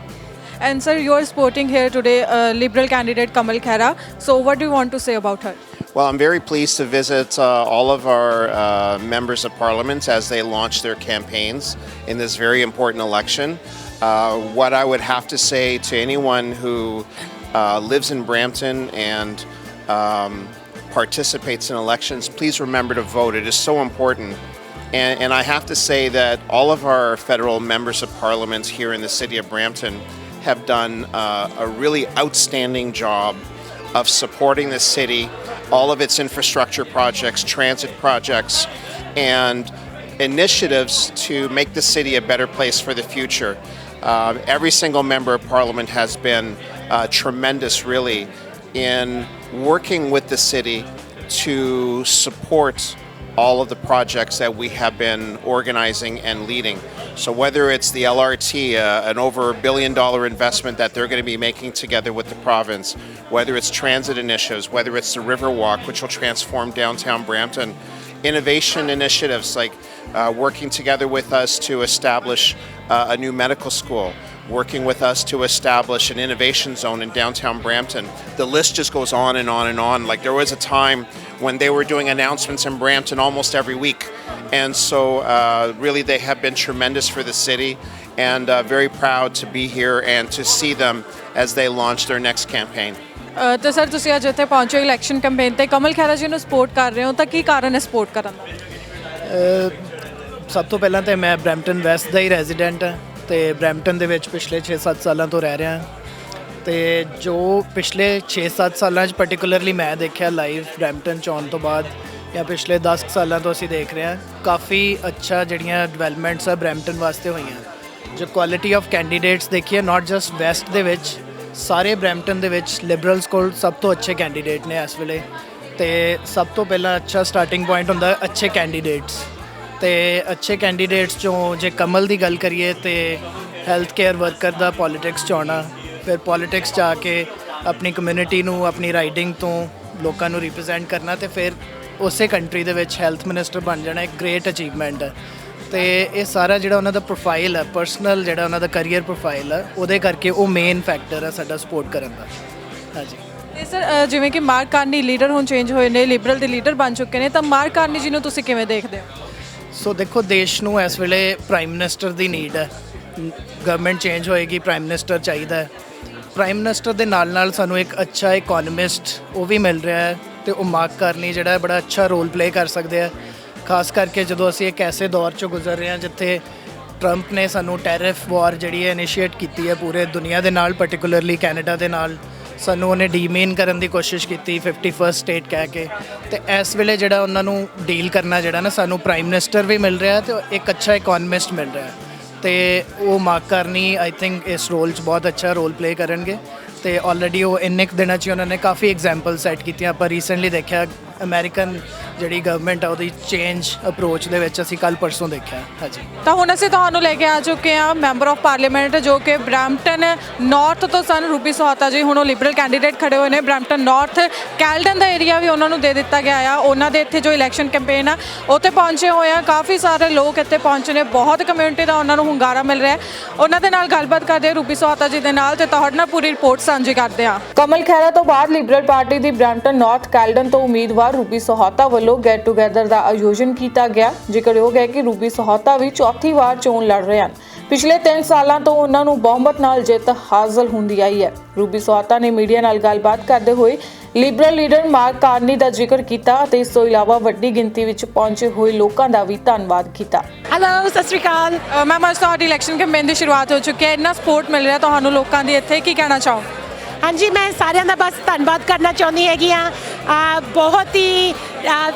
And sir, you are supporting here today uh, Liberal candidate Kamal Khera. So what do you want to say about her? Well, I'm very pleased to visit uh, all of our uh, members of parliament as they launch their campaigns in this very important election. Uh, what I would have to say to anyone who uh, lives in Brampton and um, participates in elections, please remember to vote. It is so important. And, and I have to say that all of our federal members of parliament here in the city of Brampton have done uh, a really outstanding job of supporting the city, all of its infrastructure projects, transit projects, and initiatives to make the city a better place for the future. Uh, every single member of parliament has been uh, tremendous, really, in working with the city to support all of the projects that we have been organizing and leading. So, whether it's the LRT, uh, an over a billion dollar investment that they're going to be making together with the province, whether it's transit initiatives, whether it's the Riverwalk, which will transform downtown Brampton, innovation initiatives like uh, working together with us to establish uh, a new medical school, working with us to establish an innovation zone in downtown Brampton. The list just goes on and on and on. Like there was a time when they were doing announcements in Brampton almost every week. And so, uh, really, they have been tremendous for the city, and uh, very proud to be here and to see them as they launch their next campaign. ਅ, ਤੇ sir ਤੁਸੀਂ ਅੱਜ ਇੱਥੇ ਪਹੁੰਚੇ election campaign ਤੇ ਕਮਲ ਖੈਰਾ ਜੀ ਨੂੰ support ਕਰ ਰਹੇ ਹੋ ਤਾਂ ਕੀ ਕਾਰਨ ਹੈ ਸਪੋਰਟ ਕਰਨ ਦਾ ਅ, ਸਭ ਤੋਂ ਪਹਿਲਾਂ ਤੇ ਮੈਂ ਬ੍ਰੈਂਪਟਨ ਵੈਸਟ ਦਾ ਹੀ ਰੈਜ਼ੀਡੈਂਟ ਹਾਂ ਤੇ ਬ੍ਰੈਂਪਟਨ ਦੇ ਵਿੱਚ ਪਿਛਲੇ 6-7 ਸਾਲਾਂ ਤੋਂ ਰਹਿ ਰਿਹਾ ਹਾਂ। ਤੇ ਜੋ ਪਿਛਲੇ 6-7 ਸਾਲਾਂ 'ਚ ਪਾਰਟਿਕੂਲਰਲੀ ਮੈਂ ਦੇਖਿਆ ਲਾਈਵ ਬ੍ਰੈਂਪਟਨ 'ਚ ਆਉਣ ਤੋਂ ਬਾਅਦ ਜਾਂ ਪਿਛਲੇ 10 ਕੁ ਸਾਲਾਂ ਤੋਂ ਅਸੀਂ ਦੇਖ ਰਹੇ ਹਾਂ, ਕਾਫੀ ਅੱਛਾ ਜਿਹੜੀਆਂ ਡਿਵੈਲਪਮੈਂਟਸ ਆ ਬ੍ਰੈਂਪਟਨ ਵਾਸਤੇ ਹੋਈਆਂ। ਜੋ ਕੁਆਲਿਟੀ ਆਫ ਕੈਂਡੀਡੇਟਸ ਦੇਖੀਏ ਨਾਟ ਜਸਟ ਵੈਸਟ ਦੇ ਵਿੱਚ, ਸਾਰੇ ਬ੍ਰੈਂਪਟਨ ਦੇ ਵਿੱਚ ਲਿਬਰਲਸ ਕੋਲ ਸਭ ਤੋਂ ਅੱਛੇ ਕੈਂਡੀਡੇਟ ਨੇ ਇਸ ਵੇਲੇ। ਤੇ ਸਭ ਤੋਂ ਪਹਿਲਾਂ ਅੱਛਾ ਸਟਾਰਟਿੰਗ ਪੁਆਇੰਟ ਹੁੰਦਾ ਅੱਛੇ ਕੈਂਡੀਡੇਟਸ ਤੇ ਅੱਛੇ ਕੈਂਡੀਡੇਟਸ ਚੋਂ ਜੇ ਕਮਲ ਦੀ ਗੱਲ ਕਰੀਏ ਤੇ ਹੈਲਥ ਕੇਅਰ ਵਰਕਰ ਦਾ ਪੋਲਿਟਿਕਸ ਚ ਆਉਣਾ, ਫਿਰ ਪੋਲਿਟਿਕਸ ਚ ਆ ਕੇ ਆਪਣੀ ਕਮਿਊਨਿਟੀ ਨੂੰ, ਆਪਣੀ ਰਾਈਡਿੰਗ ਤੋਂ ਲੋਕਾਂ ਨੂੰ ਰਿਪਰੈਜ਼ੈਂਟ ਕਰਨਾ ਤੇ ਫਿਰ ਉਸੇ ਕੰਟਰੀ ਦੇ ਵਿੱਚ ਹੈਲਥ ਮਿਨਿਸਟਰ ਬਣ ਜਾਣਾ ਇੱਕ ਗ੍ਰੇਟ ਅਚੀਵਮੈਂਟ ਹੈ ਤੇ ਇਹ ਸਾਰਾ ਜਿਹੜਾ ਉਹਨਾਂ ਦਾ ਪ੍ਰੋਫਾਈਲ ਹੈ ਪਰਸਨਲ ਜਿਹੜਾ ਉਹਨਾਂ ਦਾ ਕੈਰੀਅਰ ਪ੍ਰੋਫਾਈਲ ਹੈ ਉਹਦੇ ਕਰਕੇ ਉਹ ਮੇਨ ਫੈਕਟਰ ਹੈ ਸਾਡਾ ਸਪੋਰਟ ਕਰਨ ਦਾ। ਹਾਂਜੀ। ਤੇ ਸਰ ਜਿਵੇਂ ਕਿ ਮਾਰਕ ਕਾਰਨੀ ਲੀਡਰ ਹੁਣ ਚੇਂਜ ਹੋਏ ਨੇ ਲਿਬਰਲ ਦੇ ਲੀਡਰ ਬਣ ਚੁੱਕੇ ਨੇ, ਤਾਂ ਮਾਰਕ ਕਾਰਨੀ ਜੀ ਨੂੰ ਤੁਸੀਂ ਕਿਵੇਂ ਦੇਖਦੇ ਹੋ? ਸੋ ਦੇਖੋ, ਦੇਸ਼ ਨੂੰ ਇਸ ਵੇਲੇ ਪ੍ਰਾਈਮ ਮਿਨਿਸਟਰ ਦੀ ਨੀਡ ਹੈ। ਗਵਰਨਮੈਂਟ ਚੇਂਜ ਹੋਏਗੀ ਪ੍ਰਾਈਮ ਮਿਨਿਸਟਰ ਚਾਹੀਦਾ ਹੈ। ਪ੍ਰਾਈਮ ਮਿਨਿਸਟਰ ਦੇ ਨਾਲ ਨਾਲ ਸਾਨੂੰ ਇੱਕ ਅੱਛਾ ਇਕਨੋਮਿਸਟ ਉਹ ਵੀ ਮਿਲ ਰਿਹਾ ਹੈ ਤੇ ਉਹ ਮਾਰਕ ਕਰਨੀ ਜਿਹੜਾ ਬੜਾ ਅੱਛਾ ਰੋਲ ਪਲੇ ਕਰ ਸਕਦੇ ਆ। ਖਾਸ ਕਰਕੇ ਜਦੋਂ ਅਸੀਂ ਇੱਕ ਐਸੇ ਦੌਰ ਚੋਂ ਗੁਜ਼ਰ ਰਹੇ ਹਾਂ ਜਿੱਥੇ ਟਰੰਪ ਨੇ ਸਾਨੂੰ ਟੈਰਿਫ ਵਾਰ ਜਿਹੜੀ ਹੈ ਇਨੀਸ਼ੀਏਟ ਕੀਤੀ ਹੈ ਪੂਰੇ ਦੁਨੀਆ ਦੇ ਨਾਲ ਪਾਰਟਿਕੂਲਰਲੀ ਕੈਨੇਡਾ ਦੇ ਨਾਲ ਸਾਨੂੰ ਉਹਨੇ ਡੀਮੇਨ ਕਰਨ ਦੀ ਕੋਸ਼ਿਸ਼ ਕੀਤੀ 51st ਸਟੇਟ ਕਹਿ ਕੇ। ਤੇ ਇਸ ਵੇਲੇ ਜਿਹੜਾ ਉਹਨਾਂ ਨੂੰ ਡੀਲ ਕਰਨਾ ਜਿਹੜਾ ਨਾ, ਸਾਨੂੰ ਪ੍ਰਾਈਮ ਮਿਨਿਸਟਰ ਵੀ ਮਿਲ ਰਿਹਾ ਤੇ ਇੱਕ ਅੱਛਾ ਇਕਨੋਮਿਸਟ ਮਿਲ ਰਿਹਾ। ਤੇ ਉਹ ਮਾਰਕ ਕਰਨੀ ਆਈ ਥਿੰਕ ਇਸ ਰੋਲ 'ਚ ਬਹੁਤ ਅੱਛਾ ਰੋਲ ਪਲੇ ਕਰਨਗੇ। ਤੇ ਆਲਰੇਡੀ ਉਹ ਇੰਨੇ ਕੁ ਦਿਨਾਂ 'ਚ ਹੀ ਉਹਨਾਂ ਨੇ ਕਾਫੀ ਐਗਜ਼ਾਮਪਲ ਸੈੱਟ ਕੀਤੀਆਂ, ਆਪਾਂ ਰੀਸੈਂਟਲੀ ਦੇਖਿਆ ਅਮਰੀਕਨ ਜਿਹੜੀ ਗਵਰਨਮੈਂਟ ਆ ਉਹਦੀ ਚੇਂਜ ਅਪਰੋਚ ਦੇ ਵਿੱਚ ਅਸੀਂ ਕੱਲ ਪਰਸੋਂ ਦੇਖਿਆ। ਹਾਂਜੀ। ਤਾਂ ਹੁਣ ਅਸੀਂ ਤੁਹਾਨੂੰ ਲੈ ਕੇ ਆ ਚੁੱਕੇ ਹਾਂ ਮੈਂਬਰ ਆਫ ਪਾਰਲੀਮੈਂਟ ਜੋ ਕਿ ਬ੍ਰੈਂਪਟਨ ਨਾਰਥ ਤੋਂ ਸਨ ਰੂਬੀ ਸੋਹਤਾ ਜੀ। ਹੁਣ ਉਹ ਲਿਬਰਲ ਕੈਂਡੀਡੇਟ ਖੜੇ ਹੋਏ ਨੇ ਬ੍ਰੈਂਪਟਨ ਨਾਰਥ ਕੈਲਡਨ ਦਾ ਏਰੀਆ ਵੀ ਉਹਨਾਂ ਨੂੰ ਦੇ ਦਿੱਤਾ ਗਿਆ ਆ। ਉਹਨਾਂ ਦੇ ਇੱਥੇ ਜੋ ਇਲੈਕਸ਼ਨ ਕੈਂਪੇਨ ਆ ਉੱਥੇ ਪਹੁੰਚੇ ਹੋਏ ਆ। ਕਾਫੀ ਸਾਰੇ ਲੋਕ ਇੱਥੇ ਪਹੁੰਚੇ ਨੇ। ਬਹੁਤ ਕਮਿਊਨਿਟੀ ਦਾ ਉਹਨਾਂ ਨੂੰ ਹੁੰਗਾਰਾ ਮਿਲ ਰਿਹਾ ਉਹਨਾਂ ਦੇ ਨਾਲ ਗੱਲਬਾਤ ਕਰਦੇ ਰੂਬੀ ਸੋਹਤਾ ਜੀ ਦੇ ਨਾਲ। ਤੇ ਤੁਹਾਡੇ ਨਾਲ ਪੂਰੀ ਰਿਪੋਰਟ ਸਾਂਝੀ ਕਰਦੇ ਹਾਂ। ਕਮਲ ਖੈਰਾ ਤੋਂ ਬਾਅਦ ਲਿਬਰਲ ਪਾਰਟੀ ਦੀ ਬ੍ਰੈਂਪਟਨ ਨਾਰਥ ਕੈਲਡਨ ਤੋਂ ਉਮੀਦਵਾਰ ਰੂਬੀ ਸੋਹਤਾ ਵੱਲੋਂ ਗੈਟ ਟੂਗੇਦਰ ਦਾ ਆਯੋਜਨ ਕੀਤਾ ਗਿਆ ਜ਼ਿਕਰਯੋਗ ਹੈ ਕਿ ਰੂਬੀ ਸੋਹਤਾ ਵੀ ਚੌਥੀ ਵਾਰ ਚੋਣ ਲੜ ਰਹੇ ਹਨ। ਪਿਛਲੇ 3 ਸਾਲਾਂ ਤੋਂ ਉਹਨਾਂ ਨੂੰ ਬਹੁਮਤ ਨਾਲ ਜਿੱਤ ਹਾਸਲ ਹੁੰਦੀ ਆਈ ਹੈ। ਰੂਬੀ ਸੋਹਤਾ ਨੇ ਮੀਡੀਆ ਨਾਲ ਗੱਲਬਾਤ ਕਰਦੇ ਹੋਏ ਲਿਬਰਲ ਲੀਡਰ ਮਾਰਕ ਕਾਰਨੀ ਦਾ ਜ਼ਿਕਰ ਕੀਤਾ ਅਤੇ ਇਸ ਤੋਂ ਇਲਾਵਾ ਵੱਡੀ ਗਿਣਤੀ ਵਿੱਚ ਪਹੁੰਚੇ ਹੋਏ ਲੋਕਾਂ ਦਾ ਵੀ ਧੰਨਵਾਦ ਕੀਤਾ। ਹੈਲੋ ਸਤਿ ਸ਼੍ਰੀ ਅਕਾਲ। ਮੈਮ ਅੱਜ ਤੁਹਾਡੀ ਇਲੈਕਸ਼ਨ ਕੈਂਪੇਨ ਦੀ ਸ਼ੁਰੂਆਤ ਹੋ ਚੁੱਕੀ ਹੈ। ਇੰਨਾ ਸਪੋਰਟ ਮਿਲ ਰਿਹਾ ਤੁਹਾਨੂੰ ਲੋਕਾਂ ਦੀ ਇੱਥੇ, ਕੀ ਕਹਿਣਾ ਚਾਹੋ ਹਾਂਜੀ ਮੈਂ ਸਾਰਿਆਂ ਦਾ ਬਸ ਧੰਨਵਾਦ ਕਰਨਾ ਚਾਹੁੰਦੀ ਹੈਗੀ ਆ ਬਹੁਤ ਹੀ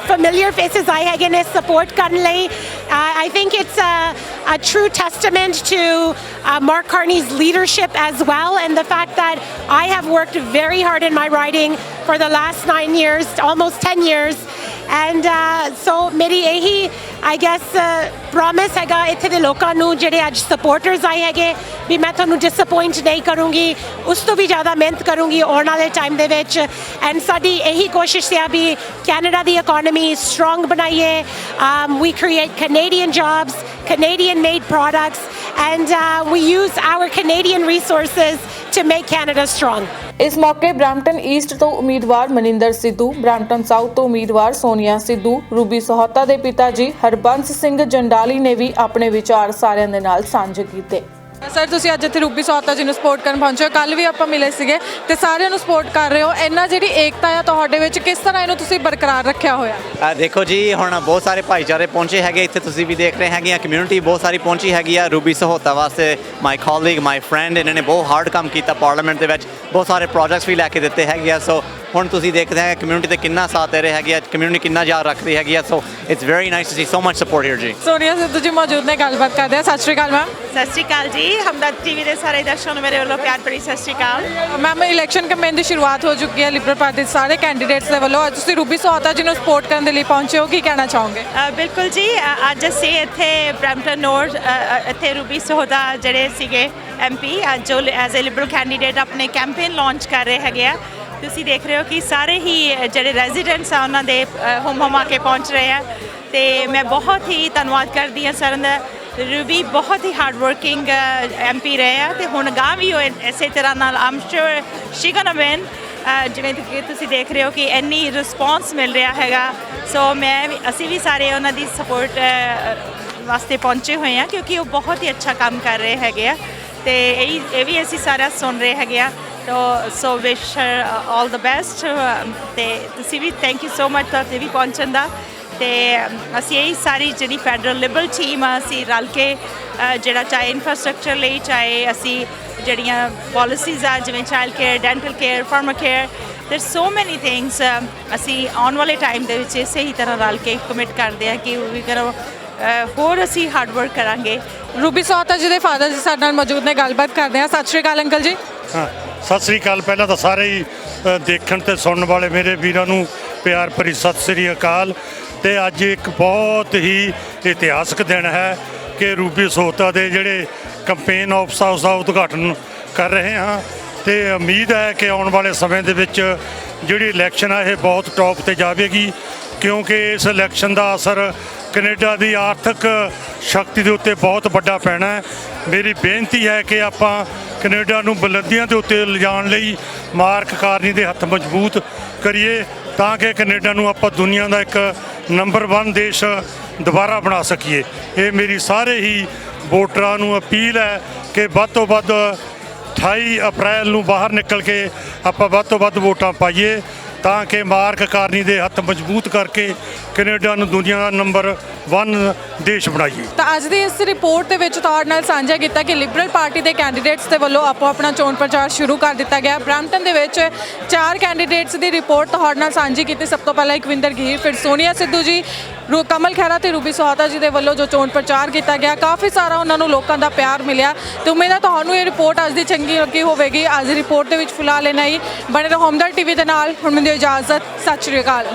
ਫੈਮਿਲੀਅਰ ਫੇਸਿਸ ਆਏ ਹੈਗੇ ਨੇ ਸਪੋਰਟ ਕਰਨ ਲਈ I think it's a true testament to uh, Mark Carney's leadership as well, and the fact that I have worked very hard in my writing for the last nine years, almost 10 years. And so uh, ਮੇਰੀ ਇਹੀ I guess promise ਹੈਗਾ ਇੱਥੇ ਦੇ ਲੋਕਾਂ ਨੂੰ, ਜਿਹੜੇ ਅੱਜ supporters ਆਏ ਹੈਗੇ, ਵੀ ਮੈਂ ਤੁਹਾਨੂੰ ਡਿਸਪਾਇੰਟ ਨਹੀਂ ਕਰੂੰਗੀ, ਉਸ ਤੋਂ ਵੀ ਜ਼ਿਆਦਾ ਮਿਹਨਤ ਕਰੂੰਗੀ ਆਉਣ ਵਾਲੇ ਟਾਈਮ ਦੇ ਵਿੱਚ। ਐਂਡ ਸਾਡੀ ਇਹੀ ਕੋਸ਼ਿਸ਼ ਹੈ ਵੀ ਕੈਨੇਡਾ ਦੀ ਇਕਨੋਮੀ ਸਟਰੋਂਗ ਬਣਾਈਏ। We create Canadian jobs Canadian made products and we use our Canadian Canadian to make Canada strong. ਇਸ ਮੌਕੇ ਬ੍ਰੈਂਪਟਨ ਈਸਟ ਤੋਂ ਉਮੀਦਵਾਰ ਮਨਿੰਦਰ ਸਿੱਧੂ ਬ੍ਰੈਂਪਟਨ ਸਾਊਥ ਤੋਂ ਉਮੀਦਵਾਰ ਸੋਨੀਆ ਸਿੱਧੂ, ਰੂਬੀ ਸਹੋਤਾ ਦੇ ਪਿਤਾ ਜੀ ਹਰਬੰਸ ਸਿੰਘ ਜੰਡਾਲੀ ਨੇ ਵੀ ਆਪਣੇ ਵਿਚਾਰ ਸਾਰਿਆਂ ਦੇ ਨਾਲ ਸਾਂਝੇ ਕੀਤੇ ਸਰ ਤੁਸੀਂ ਅੱਜ ਇੱਥੇ ਰੂਬੀ ਸੋਹਤਾ ਜੀ ਨੂੰ ਸਪੋਰਟ ਕਰਨ ਪਹੁੰਚੇ ਹੋ ਕੱਲ ਵੀ ਆਪਾਂ ਮਿਲੇ ਸੀਗੇ ਤੇ ਸਾਰਿਆਂ ਨੂੰ ਸਪੋਰਟ ਕਰ ਰਹੇ ਹੋ। ਇਹਨਾਂ ਜਿਹੜੀ ਏਕਤਾ ਆ ਤੁਹਾਡੇ ਵਿੱਚ ਕਿਸ ਤਰ੍ਹਾਂ ਇਹਨੂੰ ਤੁਸੀਂ ਬਰਕਰਾਰ ਰੱਖਿਆ ਹੋਇਆ? ਅ, ਦੇਖੋ ਜੀ ਹੁਣ ਬਹੁਤ ਸਾਰੇ ਭਾਈਚਾਰੇ ਪਹੁੰਚੇ ਹੈਗੇ ਇੱਥੇ ਤੁਸੀਂ ਵੀ ਦੇਖ ਰਹੇ ਹੈਗੇ ਆ ਕਮਿਊਨਿਟੀ ਬਹੁਤ ਸਾਰੀ ਪਹੁੰਚੀ ਹੈਗੀ ਆ ਰੂਬੀ ਸਹੋਤਾ ਵਾਸਤੇ। ਮਾਈ ਕਾਲੀਗ ਮਾਈ ਫਰੈਂਡ ਇਹਨਾਂ ਨੇ ਬਹੁਤ ਹਾਰਡ ਕੰਮ ਕੀਤਾ ਪਾਰਲੀਮੈਂਟ ਦੇ ਵਿੱਚ ਬਹੁਤ ਸਾਰੇ ਪ੍ਰੋਜੈਕਟਸ ਵੀ ਲੈ ਕੇ ਦਿੱਤੇ ਹੈਗੇ ਆ ਸੋ ਹੁਣ ਤੁਸੀਂ ਦੇਖਦੇ ਹੈ ਕਮਿਊਨਿਟੀ ਤੇ ਕਿੰਨਾ ਸਾਥ ਦੇ ਰਹੇ ਹੈਗੇ ਆ ਕਮਿਊਨਿਟੀ ਕਿੰਨਾ ਯਾਦ ਰੱਖਦੀ ਹੈਗੀ ਆ so it's very nice to see so much support here ਜੀ ਸੋਨੀਆ ਸਿੱਧੂ ਜੀ ਮੌਜੂਦ ਨੇ ਗੱਲਬਾਤ ਕਰਦੇ ਆ ਸਤਿ ਸ਼੍ਰੀ ਅਕਾਲ ਮੈਮ ਸਤਿ ਸ਼੍ਰੀ ਅਕਾਲ ਜੀ ਹਮਦਰਦ ਟੀਵੀ ਦੇ ਸਾਰੇ ਦਰਸ਼ਕਾਂ ਨੂੰ ਮੇਰੇ ਵੱਲੋਂ ਪਿਆਰ ਭਰੀ ਸਤਿ ਸ਼੍ਰੀ ਅਕਾਲ। ਮੈਮ ਇਲੈਕਸ਼ਨ ਕੈਂਪੇਨ ਦੀ ਸ਼ੁਰੂਆਤ ਹੋ ਚੁੱਕੀ ਹੈ ਲਿਬਰਲ ਪਾਰਟੀ ਦੇ ਸਾਰੇ ਕੈਂਡੀਡੇਟਸ ਦੇ ਵੱਲੋਂ। ਅੱਜ ਤੁਸੀਂ ਰੂਬੀ ਸੋਹਤਾ ਜੀ ਨੂੰ ਸਪੋਰਟ ਕਰਨ ਦੇ ਲਈ ਪਹੁੰਚੇ ਹੋ ਕੀ ਕਹਿਣਾ ਚਾਹੋਗੇ? ਬਿਲਕੁਲ ਜੀ ਅੱਜ ਅਸੀਂ ਇੱਥੇ ਬ੍ਰੈਂਪਟਨ ਅ, ਇੱਥੇ ਰੂਬੀ ਸੋਹਦਾ ਜਿਹੜੇ ਸੀਗੇ ਐਮਪੀ ਅੱਜ ਜੋ ਐਜ਼ ਅ ਲਿਬਰਲ ਕੈਂਡੀਡੇਟ ਆਪਣੇ ਕੈਂਪੇਨ ਲਾਂਚ ਕਰ ਰਹੇ ਹੈਗੇ ਆ। ਤੁਸੀਂ ਦੇਖ ਰਹੇ ਹੋ ਕਿ ਸਾਰੇ ਹੀ ਜਿਹੜੇ ਰੈਜ਼ੀਡੈਂਟਸ ਆ, ਉਹਨਾਂ ਦੇ ਹੋਮ ਹੋਮ ਆ ਕੇ ਪਹੁੰਚ ਰਹੇ ਆ। ਤੇ ਮੈਂ ਬਹੁਤ ਹੀ ਧੰਨਵਾਦ ਕਰਦੀ ਹਾਂ ਸਰ ਦਾ। ਰੂਬੀ ਬਹੁਤ ਹੀ ਹਾਰਡ ਵਰਕਿੰਗ ਐਮਪੀ ਰਹੇ ਆ ਤੇ ਹੁਣ ਗਾਂ ਵੀ ਉਹ ਇਸੇ ਤਰ੍ਹਾਂ ਨਾਲ ਆਮ ਸ਼ੋਰ ਸ਼ੀ ਗੋਨਾ ਵਿਨ ਜਿਵੇਂ ਕਿ ਤੁਸੀਂ ਦੇਖ ਰਹੇ ਹੋ ਕਿ ਇੰਨੀ ਰਿਸਪੌਂਸ ਮਿਲ ਰਿਹਾ ਹੈਗਾ। ਸੋ ਮੈਂ ਵੀ- ਅਸੀਂ ਵੀ ਸਾਰੇ ਉਹਨਾਂ ਦੀ ਸਪੋਰਟ ਵਾਸਤੇ ਪਹੁੰਚੇ ਹੋਏ ਆ ਕਿਉਂਕਿ ਉਹ ਬਹੁਤ ਹੀ ਅੱਛਾ ਕੰਮ ਕਰ ਰਹੇ ਹੈਗੇ ਆ। ਤੇ ਇਹ ਇਹ ਵੀ ਅਸੀਂ ਸਾਰਾ ਸੁਣ ਰਹੇ ਹੈਗੇ ਆ। ਤੋ ਸੋ ਵਿਸ਼ ਆਲ ਦ ਬੈਸਟ ਤੇ ਤੁਸੀਂ ਵੀ ਥੈਂਕ ਯੂ ਸੋ ਮਚ ਤੁਹਾਡੇ ਵੀ ਪਹੁੰਚਣ ਦਾ ਤੇ ਅਸੀਂ ਇਹ ਸਾਰੀ ਜਿਹੜੀ ਫੈਡਰਲ ਲਿਬਰਲ ਟੀਮ ਆ ਅਸੀਂ ਰਲ ਕੇ ਜਿਹੜਾ ਚਾਹੇ ਇਨਫਰਾਸਟ੍ਰਕਚਰ ਲਈ ਚਾਹੇ ਅਸੀਂ ਜਿਹੜੀਆਂ ਪਾਲਿਸੀਜ਼ ਆ ਜਿਵੇਂ child care dental care pharmacare there so many things ਅਸੀਂ ਆਉਣ ਵਾਲੇ ਟਾਈਮ ਦੇ ਵਿੱਚ ਇਸੇ ਹੀ ਤਰ੍ਹਾਂ ਰਲ ਕੇ ਕਮਿਟ ਕਰਦੇ ਆ ਕਿ ਵੀ ਕਰੋ ਹੋਰ ਅਸੀਂ ਹਾਰਡ ਵਰਕ ਕਰਾਂਗੇ। ਰੂਬੀ ਸੋਹਤਾ ਜੀ ਦੇ ਫਾਦਰ ਜੀ ਸਾਡੇ ਨਾਲ ਮੌਜੂਦ ਨੇ ਗੱਲਬਾਤ ਕਰਦੇ ਆ ਸਤਿ ਸ਼੍ਰੀ ਅਕਾਲ ਅੰਕਲ ਜੀ। ਹਾਂ। ਸਤਿ ਸ੍ਰੀ ਅਕਾਲ। ਪਹਿਲਾਂ ਤਾਂ ਸਾਰੇ ਹੀ ਅ, ਦੇਖਣ ਤੇ ਸੁਣਨ ਵਾਲੇ ਮੇਰੇ ਵੀਰਾਂ ਨੂੰ ਪਿਆਰ ਭਰੀ ਸਤਿ ਸ੍ਰੀ ਅਕਾਲ। ਤੇ ਅੱਜ ਇੱਕ ਬਹੁਤ ਹੀ ਇਤਿਹਾਸਕ ਦਿਨ ਹੈ ਕਿ ਰੂਬੀ ਸੋਤਾ ਦੇ ਜਿਹੜੇ ਕੰਪੇਨ ਆਫਿਸ ਹਾਊਸ ਦਾ ਉਦਘਾਟਨ ਕਰ ਰਹੇ ਹਾਂ। ਤੇ ਉਮੀਦ ਹੈ ਕਿ ਆਉਣ ਵਾਲੇ ਸਮੇਂ ਦੇ ਵਿੱਚ ਜਿਹੜੀ ਇਲੈਕਸ਼ਨ ਹੈ ਇਹ ਬਹੁਤ ਟੌਪ ਤੇ ਜਾਵੇਗੀ ਕਿਉਂਕਿ ਇਸ ਇਲੈਕਸ਼ਨ ਦਾ ਅਸਰ ਕੈਨੇਡਾ ਦੀ ਆਰਥਿਕ ਸ਼ਕਤੀ ਦੇ ਉੱਤੇ ਬਹੁਤ ਵੱਡਾ ਪੈਣਾ ਹੈ। ਮੇਰੀ ਬੇਨਤੀ ਹੈ ਕਿ ਆਪਾਂ ਕੈਨੇਡਾ ਨੂੰ ਬੁਲੰਦੀਆਂ ਦੇ ਉੱਤੇ ਲਿਜਾਣ ਲਈ ਮਾਰਕ ਕਾਰਨੀ ਦੇ ਹੱਥ ਮਜ਼ਬੂਤ ਕਰੀਏ ਤਾਂ ਕਿ ਕੈਨੇਡਾ ਨੂੰ ਆਪਾਂ ਦੁਨੀਆ ਦਾ ਇੱਕ ਨੰਬਰ 1 ਦੇਸ਼ ਦੁਬਾਰਾ ਬਣਾ ਸਕੀਏ। ਇਹ ਮੇਰੀ ਸਾਰੇ ਹੀ ਵੋਟਰਾਂ ਨੂੰ ਅਪੀਲ ਹੈ ਕਿ ਵੱਧ ਤੋਂ ਵੱਧ 28 ਅਪ੍ਰੈਲ ਨੂੰ ਬਾਹਰ ਨਿਕਲ ਕੇ ਆਪਾਂ ਵੱਧ ਤੋਂ ਵੱਧ ਵੋਟਾਂ ਪਾਈਏ। ਤਾਂ ਕਿ ਮਾਰਕ ਕਾਰਨੀ ਦੇ ਹੱਥ ਮਜ਼ਬੂਤ ਕਰਕੇ ਕੈਨੇਡਾ ਨੂੰ ਦੁਨੀਆ ਦਾ ਨੰਬਰ 1 ਦੇਸ਼ ਬਣਾਈਏ। ਤਾਂ ਅੱਜ ਦੀ ਇਸ ਰਿਪੋਰਟ ਦੇ ਵਿੱਚ ਤੁਹਾਡੇ ਨਾਲ ਸਾਂਝਾ ਕੀਤਾ ਕਿ ਲਿਬਰਲ ਪਾਰਟੀ ਦੇ ਕੈਂਡੀਡੇਟਸ ਦੇ ਵੱਲੋਂ ਆਪੋ ਆਪਣਾ ਚੋਣ ਪ੍ਰਚਾਰ ਸ਼ੁਰੂ ਕਰ ਦਿੱਤਾ ਗਿਆ। ਬ੍ਰੈਂਪਟਨ ਦੇ ਵਿੱਚ ਚਾਰ ਕੈਂਡੀਡੇਟਸ ਦੀ ਰਿਪੋਰਟ ਤੁਹਾਡੇ ਨਾਲ ਸਾਂਝੀ ਕੀਤੀ। ਸਭ ਤੋਂ ਪਹਿਲਾਂ ਇਕਵਿੰਦਰ ਗੀਰ ਫਿਰ ਸੋਨੀਆ ਸਿੱਧੂ ਜੀ, ਰੂ ਕਮਲ ਖਹਿਰਾ ਤੇ ਰੂਬੀ ਸੋਹਤਾ ਜੀ ਦੇ ਵੱਲੋਂ ਜੋ ਚੋਣ ਪ੍ਰਚਾਰ ਕੀਤਾ ਗਿਆ, ਕਾਫੀ ਸਾਰਾ ਉਹਨਾਂ ਨੂੰ ਲੋਕਾਂ ਦਾ ਪਿਆਰ ਮਿਲਿਆ। ਤੇ ਉਮੀਦ ਹੈ ਤੁਹਾਨੂੰ ਇਹ ਰਿਪੋਰਟ ਅੱਜ ਦੀ ਚੰਗੀ ਲੱਗੀ ਹੋਵੇਗੀ। ਅੱਜ ਦੀ ਰਿਪੋਰਟ ਦੇ ਵਿੱਚ ਫਿਲਹਾਲ ਇਹਨਾਂ ਹੀ। ਬਣੇ ਰਹੋ ਹਮਦਰ ਟੀਵੀ ਦੇ ਨਾਲ। ਹੁਣ ਮੈਨੂੰ ਇਜਾਜ਼ਤ। ਸਤਿ ਸ਼੍ਰੀ ਅਕਾਲ।